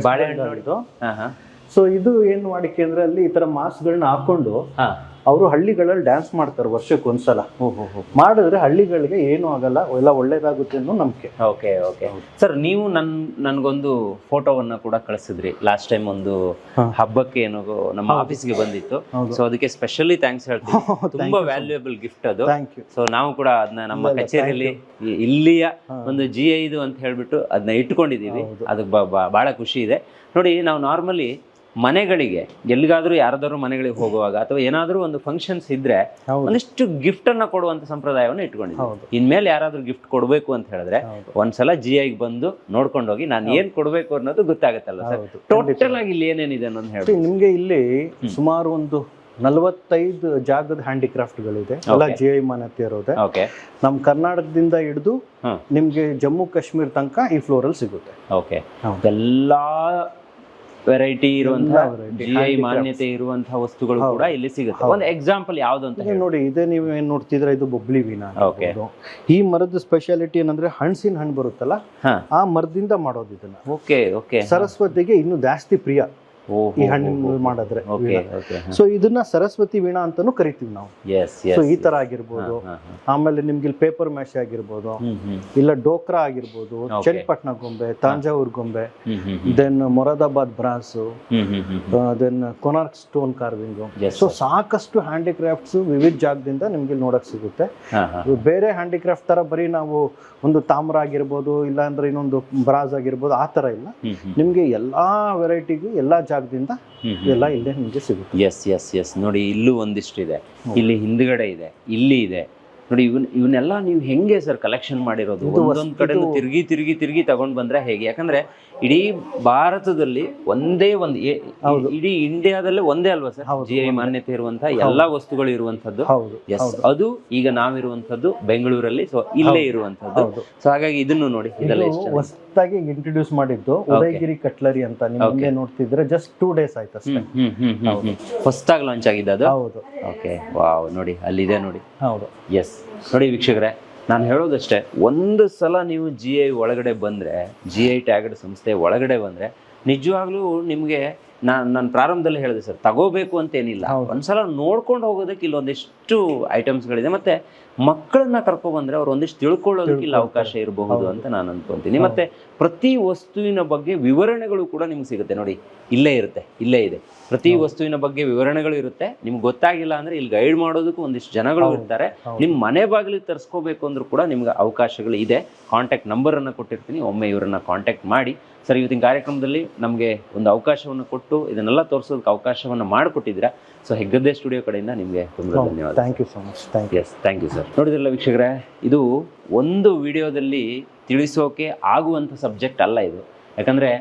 ಬಾಳೆಹಣ್ಣು ಹಾ ಹಾ. ಸೊ ಇದು ಏನು ವಾಡಿಕೆ ಅಂದ್ರೆ ಅಲ್ಲಿ ಈ ತರ ಮಾಸ್ಕ್ಗಳನ್ನ ಹಾಕೊಂಡು ಹಾ. ಅವರು ಹಳ್ಳಿಗಳಲ್ಲಿ ಡ್ಯಾನ್ಸ್ ಮಾಡ್ತಾರೆ ವರ್ಷಕ್ಕೆ ಒಂದ್ಸಲ. ಓಹೋ ಮಾಡಿದ್ರೆ ಹಳ್ಳಿಗಳಿಗೆ ಏನೂ ಆಗಲ್ಲ ಎಲ್ಲ ಒಳ್ಳೇದಾಗುತ್ತೆ ಅನ್ನೋ ನಂಬಿಕೆ. Okay okay. ಸರ್ ನೀವು ನನ್ ನನ್ಗೊಂದು ಫೋಟೋವನ್ನ ಕೂಡ ಕಳಿಸಿದ್ರಿ. ಲಾಸ್ಟ್ ಟೈಮ್ ಒಂದು ಹಬ್ಬಕ್ಕೆ ಏನೋ ನಮ್ಮ ಆಫೀಸ್ಗೆ ಬಂದಿತ್ತು. ಸೊ ಅದಕ್ಕೆ ಸ್ಪೆಷಲಿ ಥ್ಯಾಂಕ್ಸ್ ಹೇಳ್ತೀನಿ. ತುಂಬಾ ವ್ಯಾಲ್ಯೂಯಬಲ್ ಗಿಫ್ಟ್ ಅದು. ಸೊ ನಾವು ಕೂಡ ಅದನ್ನ ನಮ್ಮ ಕಚೇರಿಯಲ್ಲಿ ಇಲ್ಲಿಯ ಒಂದು ಜಿ ಐದು ಅಂತ ಹೇಳ್ಬಿಟ್ಟು ಅದನ್ನ ಇಟ್ಕೊಂಡಿದೀವಿ. ಅದಕ್ಕೆ ಬಹಳ ಖುಷಿ ಇದೆ. ನೋಡಿ ನಾವು ನಾರ್ಮಲಿ ಮನೆಗಳಿಗೆ ಎಲ್ಲಿಗಾದ್ರೂ ಯಾರಾದರೂ ಮನೆಗಳಿಗೆ ಹೋಗುವಾಗ ಅಥವಾ ಏನಾದರೂ ಒಂದು ಫಂಕ್ಷನ್ಸ್ ಇದ್ರೆ ಒಂದಿಷ್ಟು ಗಿಫ್ಟ್ ಅನ್ನ ಕೊಡುವಂತ ಸಂಪ್ರದಾಯವನ್ನು ಇಟ್ಕೊಂಡಿದ್ದೀವಿ. ಇನ್ಮೇಲೆ ಯಾರಾದ್ರೂ ಗಿಫ್ಟ್ ಕೊಡಬೇಕು ಅಂತ ಹೇಳಿದ್ರೆ. ಒಂದ್ಸಲ ಜಿ ಐಗೆ ಬಂದು ನೋಡ್ಕೊಂಡು ಹೋಗಿ ನಾನು ಏನ್ ಕೊಡಬೇಕು ಅನ್ನೋದು ಗೊತ್ತಾಗತ್ತಲ್ಲ ಸರ್. ಟೋಟಲ್ ಆಗಿ ಇಲ್ಲಿ ಏನೇನಿದೆ ಅನ್ನೋದು ಹೇಳಿ. ನಿಮ್ಗೆ ಇಲ್ಲಿ ಸುಮಾರು ಒಂದು ನಲವತ್ತೈದು ಜಾಗದ ಹ್ಯಾಂಡಿಕ್ರಾಫ್ಟ್ಗಳಿದೆ ಎಲ್ಲ ಜಿ ಐ ಮಾನ್ಯತೆ ಇರೋದೇ ಓಕೆ ನಮ್ಮ ಕರ್ನಾಟಕದಿಂದ ಹಿಡಿದು. ನಿಮ್ಗೆ ಜಮ್ಮು ಕಾಶ್ಮೀರ್ ತನಕ ಈ ಫ್ಲೋರಲ್ಲಿ ಸಿಗುತ್ತೆ. ಓಕೆ. ಎಲ್ಲಾ ವೆರೈಟಿ ಇರುವಂತಹ ಜಿಐ ಜಿ ಐ ಮಾನ್ಯತೆ ಇರುವಂತಹ ವಸ್ತುಗಳು ಕೂಡ ಇಲ್ಲಿ ಸಿಗುತ್ತೆ. ಒಂದು ಎಕ್ಸಾಂಪಲ್ ಯಾವ್ದು ಅಂತ ಹೇಳಿ. ನೋಡಿ ಇದೇ ನೀವು ಏನ್ ನೋಡ್ತಿದ್ರೆ ಇದು ಬೊಬ್ಲಿ ವೀಣ Okay. ಈ ಮರದ ಸ್ಪೆಷಾಲಿಟಿ ಏನಂದ್ರೆ ಹಣ್ಸಿನ ಹಣ್ಣು ಬರುತ್ತಲ್ಲ ಹಾ. ಆ ಮರದಿಂದ ಮಾಡೋದು ಇದನ್ನ. ಓಕೆ ಓಕೆ ಸರಸ್ವತಿಗೆ ಇನ್ನು ಜಾಸ್ತಿ ಪ್ರಿಯ. ಈ ಹಣ್ಣಿನ ಮಾಡಿದ್ರೆ ಸೊ ಇದನ್ನ ಸರಸ್ವತಿ ವೀಣಾ ಅಂತಾನು ಕರಿತೀವಿ ನಾವು. ಸೊ ಈ ತರ ಆಗಿರ್ಬೋದು. ಆಮೇಲೆ ನಿಮ್ಗೆ ಇಲ್ಲಿ ಪೇಪರ್ ಮ್ಯಾಶ್ ಆಗಿರ್ಬೋದು. ಇಲ್ಲ ಡೋಕ್ರಾ ಆಗಿರ್ಬೋದು. ಚನ್ನಪಟ್ಟಣ ಗೊಂಬೆ ತಾಂಜಾವೂರ್ ಗೊಂಬೆ then Moradabad brass then Konark stone carving. So ಸಾಕಷ್ಟು ಹ್ಯಾಂಡಿಕ್ರಾಫ್ಟ್ಸ್ ವಿವಿಧ ಜಾಗದಿಂದ ನಿಮ್ಗೆ ಇಲ್ಲಿ ನೋಡಕ್ ಸಿಗುತ್ತೆ. ಬೇರೆ ಹ್ಯಾಂಡಿಕ್ರಾಫ್ಟ್ ತರ ಬರೀ ನಾವು ಒಂದು ತಾಮ್ರ ಆಗಿರ್ಬೋದು ಇಲ್ಲ ಅಂದ್ರೆ ಇನ್ನೊಂದು ಬ್ರಾಸ್ ಆಗಿರ್ಬೋದು ಆ ತರ ಇಲ್ಲ. ನಿಮ್ಗೆ ಎಲ್ಲಾ ವೆರೈಟಿಗೂ ಎಲ್ಲಾ ಜಾಗದಿಂದ ಎಲ್ಲ ಇಲ್ಲೇ ನಿಮಗೆ ಸಿಗುತ್ತೆ. ಎಸ್ ಎಸ್ ಎಸ್ ನೋಡಿ ಇಲ್ಲೂ ಒಂದಿಷ್ಟು ಇದೆ. ಇಲ್ಲಿ ಹಿಂದ್ಗಡೆ ಇದೆ ಇಲ್ಲಿ ಇದೆ. ನೋಡಿ ಇವನ್ ಇವನ್ನೆಲ್ಲ ನೀವು ಹೆಂಗೆ ಸರ್ ಕಲೆಕ್ಷನ್ ಮಾಡಿರೋದು? ಒಂದೊಂದ್ ಕಡೆ ತಿರುಗಿ ತಿರುಗಿ ತಿರುಗಿ ತಗೊಂಡ್ ಬಂದ್ರೆ ಹೇಗೆ? ಯಾಕಂದ್ರೆ ಇಡೀ ಭಾರತದಲ್ಲಿ ಒಂದೇ ಒಂದು ಇಡೀ ಇಂಡಿಯಾದಲ್ಲೇ ಒಂದೇ ಅಲ್ವಾ ಸರ್? ಜಿ ಐ ಮಾನ್ಯತೆ ಇರುವಂತಹ ಎಲ್ಲಾ ವಸ್ತುಗಳು ಇರುವಂತದ್ದು ಹೌದು ಎಸ್ ಅದು ಈಗ ನಾವಿರುವಂತದ್ದು ಬೆಂಗಳೂರಲ್ಲಿ ಸೊ ಇಲ್ಲೇ ಇರುವಂತದ್ದು. ಸೊ ಹಾಗಾಗಿ ಇದನ್ನು ನೋಡಿ ಇದೆಲ್ಲ ಹೊಸದಾಗಿ ಇಂಟ್ರೊಡ್ಯೂಸ್ ಮಾಡಿದ್ದು ಉದಯಗಿರಿ ಕಟ್ಲರಿ ಅಂತ ನಿಮಗೆ ನೋಡ್ತಿದ್ರೆ ಜಸ್ಟ್ ಟೂ ಡೇಸ್ ಆಯ್ತು ಅಷ್ಟೇ. ಹ್ಮ್ ಹ್ಮ್ ಹ್ಮ್ ಹೊಸದಾಗಿ ಲಾಂಚ್ ಆಗಿದ್ದು ಅದು? ಹೌದು. ಓಕೆ ವಾವ್ ನೋಡಿ ಅಲ್ಲಿದೆ ನೋಡಿ. ಹೌದು. ಎಸ್ ನೋಡಿ ವೀಕ್ಷಕರೇ ನಾನು ಹೇಳೋದಷ್ಟೇ, ಒಂದು ಸಲ ನೀವು ಜಿ ಐ ಒಳಗಡೆ ಬಂದರೆ ಜಿ ಐ ಟ್ಯಾಗಡ್ ಸಂಸ್ಥೆ ಒಳಗಡೆ ಬಂದರೆ, ನಿಜವಾಗ್ಲೂ ನಿಮಗೆ ನಾನು ನಾನು ಪ್ರಾರಂಭದಲ್ಲಿ ಹೇಳಿದೆ ಸರ್ ತಗೋಬೇಕು ಅಂತೇನಿಲ್ಲ. ಒಂದ್ಸಲ ನೋಡ್ಕೊಂಡು ಹೋಗೋದಕ್ಕೆ ಇಲ್ಲೊಂದಿಷ್ಟು ಐಟಮ್ಸ್ಗಳಿದೆ. ಮತ್ತೆ ಮಕ್ಕಳನ್ನ ಕರ್ಕೊ ಬಂದ್ರೆ ಅವ್ರು ಒಂದಿಷ್ಟು ತಿಳ್ಕೊಳ್ಳೋದಕ್ಕೆ ಇಲ್ಲಿ ಅವಕಾಶ ಇರಬಹುದು ಅಂತ ನಾನು ಅನ್ಕೊಂತೀನಿ. ಮತ್ತೆ ಪ್ರತಿ ವಸ್ತುವಿನ ಬಗ್ಗೆ ವಿವರಣೆಗಳು ಕೂಡ ನಿಮ್ಗೆ ಸಿಗುತ್ತೆ. ನೋಡಿ ಇಲ್ಲೇ ಇರುತ್ತೆ ಇಲ್ಲೇ ಇದೆ. ಪ್ರತಿ ವಸ್ತುವಿನ ಬಗ್ಗೆ ವಿವರಣೆಗಳು ಇರುತ್ತೆ. ನಿಮ್ಗೆ ಗೊತ್ತಾಗಿಲ್ಲ ಅಂದ್ರೆ ಇಲ್ಲಿ ಗೈಡ್ ಮಾಡೋದಕ್ಕೂ ಒಂದಿಷ್ಟು ಜನಗಳು ಇರ್ತಾರೆ. ನಿಮ್ ಮನೆ ಬಾಗಿಲಿಗೆ ತರಿಸ್ಕೋಬೇಕು ಅಂದ್ರೂ ಕೂಡ ನಿಮ್ಗೆ ಅವಕಾಶಗಳು ಇದೆ. ಕಾಂಟ್ಯಾಕ್ಟ್ ನಂಬರ್ ಅನ್ನ ಕೊಟ್ಟಿರ್ತೀನಿ. ಒಮ್ಮೆ ಇವರನ್ನ ಕಾಂಟ್ಯಾಕ್ಟ್ ಮಾಡಿ. ಸರ್ ಇವತ್ತಿನ ಕಾರ್ಯಕ್ರಮದಲ್ಲಿ ನಮಗೆ ಒಂದು ಅವಕಾಶವನ್ನು ಕೊಟ್ಟು ಇದನ್ನೆಲ್ಲ ತೋರಿಸೋದಕ್ಕೆ ಅವಕಾಶವನ್ನು ಮಾಡಿಕೊಟ್ಟಿದ್ದೀರಾ. ಸೊ ಹೆಗ್ಗದ್ದೆ ಸ್ಟುಡಿಯೋ ಕಡೆಯಿಂದ ನಿಮಗೆ ತುಂಬ ಧನ್ಯವಾದ. Thank you so much thank you yes thank you sir ನೋಡಿದ್ರಲ್ಲ ವೀಕ್ಷಕರೇ ಇದು ಒಂದು ವಿಡಿಯೋದಲ್ಲಿ ತಿಳಿಸೋಕೆ ಆಗುವಂಥ ಸಬ್ಜೆಕ್ಟ್ ಅಲ್ಲ ಇದು. ಯಾಕಂದರೆ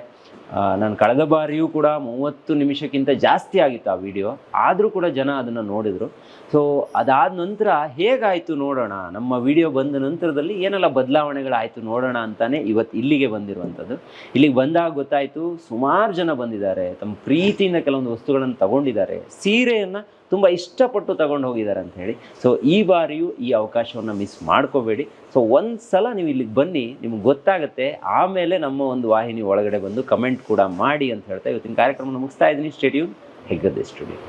ನಾನು ಕಳೆದ ಬಾರಿಯೂ ಕೂಡ ಮೂವತ್ತು ನಿಮಿಷಕ್ಕಿಂತ ಜಾಸ್ತಿ ಆಗಿತ್ತು ಆ ವಿಡಿಯೋ. ಆದರೂ ಕೂಡ ಜನ ಅದನ್ನು ನೋಡಿದರು. ಸೊ ಅದಾದ ನಂತರ ಹೇಗಾಯಿತು ನೋಡೋಣ? ನಮ್ಮ ವಿಡಿಯೋ ಬಂದ ನಂತರದಲ್ಲಿ ಏನೆಲ್ಲ ಬದಲಾವಣೆಗಳಾಯಿತು ನೋಡೋಣ ಅಂತಾನೆ ಇವತ್ತು ಇಲ್ಲಿಗೆ ಬಂದಿರುವಂಥದ್ದು ಇಲ್ಲಿಗೆ ಬಂದಾಗ ಗೊತ್ತಾಯಿತು ಸುಮಾರು ಜನ ಬಂದಿದ್ದಾರೆ. ತಮ್ಮ ಪ್ರೀತಿಯಿಂದ ಕೆಲವೊಂದು ವಸ್ತುಗಳನ್ನು ತಗೊಂಡಿದ್ದಾರೆ. ಸೀರೆಯನ್ನು ತುಂಬ ಇಷ್ಟಪಟ್ಟು ತಗೊಂಡು ಹೋಗಿದ್ದಾರೆ ಅಂತ ಹೇಳಿ. ಸೊ ಈ ಬಾರಿಯೂ ಈ ಅವಕಾಶವನ್ನು ಮಿಸ್ ಮಾಡ್ಕೋಬೇಡಿ. ಸೊ ಒಂದು ಸಲ ನೀವು ಇಲ್ಲಿಗೆ ಬನ್ನಿ, ನಿಮ್ಗೆ ಗೊತ್ತಾಗುತ್ತೆ. ಆಮೇಲೆ ನಮ್ಮ ಒಂದು ವಾಹಿನಿ ಒಳಗಡೆ ಬಂದು ಕಮೆಂಟ್ ಕೂಡ ಮಾಡಿ ಅಂತ ಹೇಳ್ತಾ ಇವತ್ತಿನ ಕಾರ್ಯಕ್ರಮವನ್ನು ಮುಗಿಸ್ತಾ ಇದ್ದೀನಿ. Stadium Heggadde studio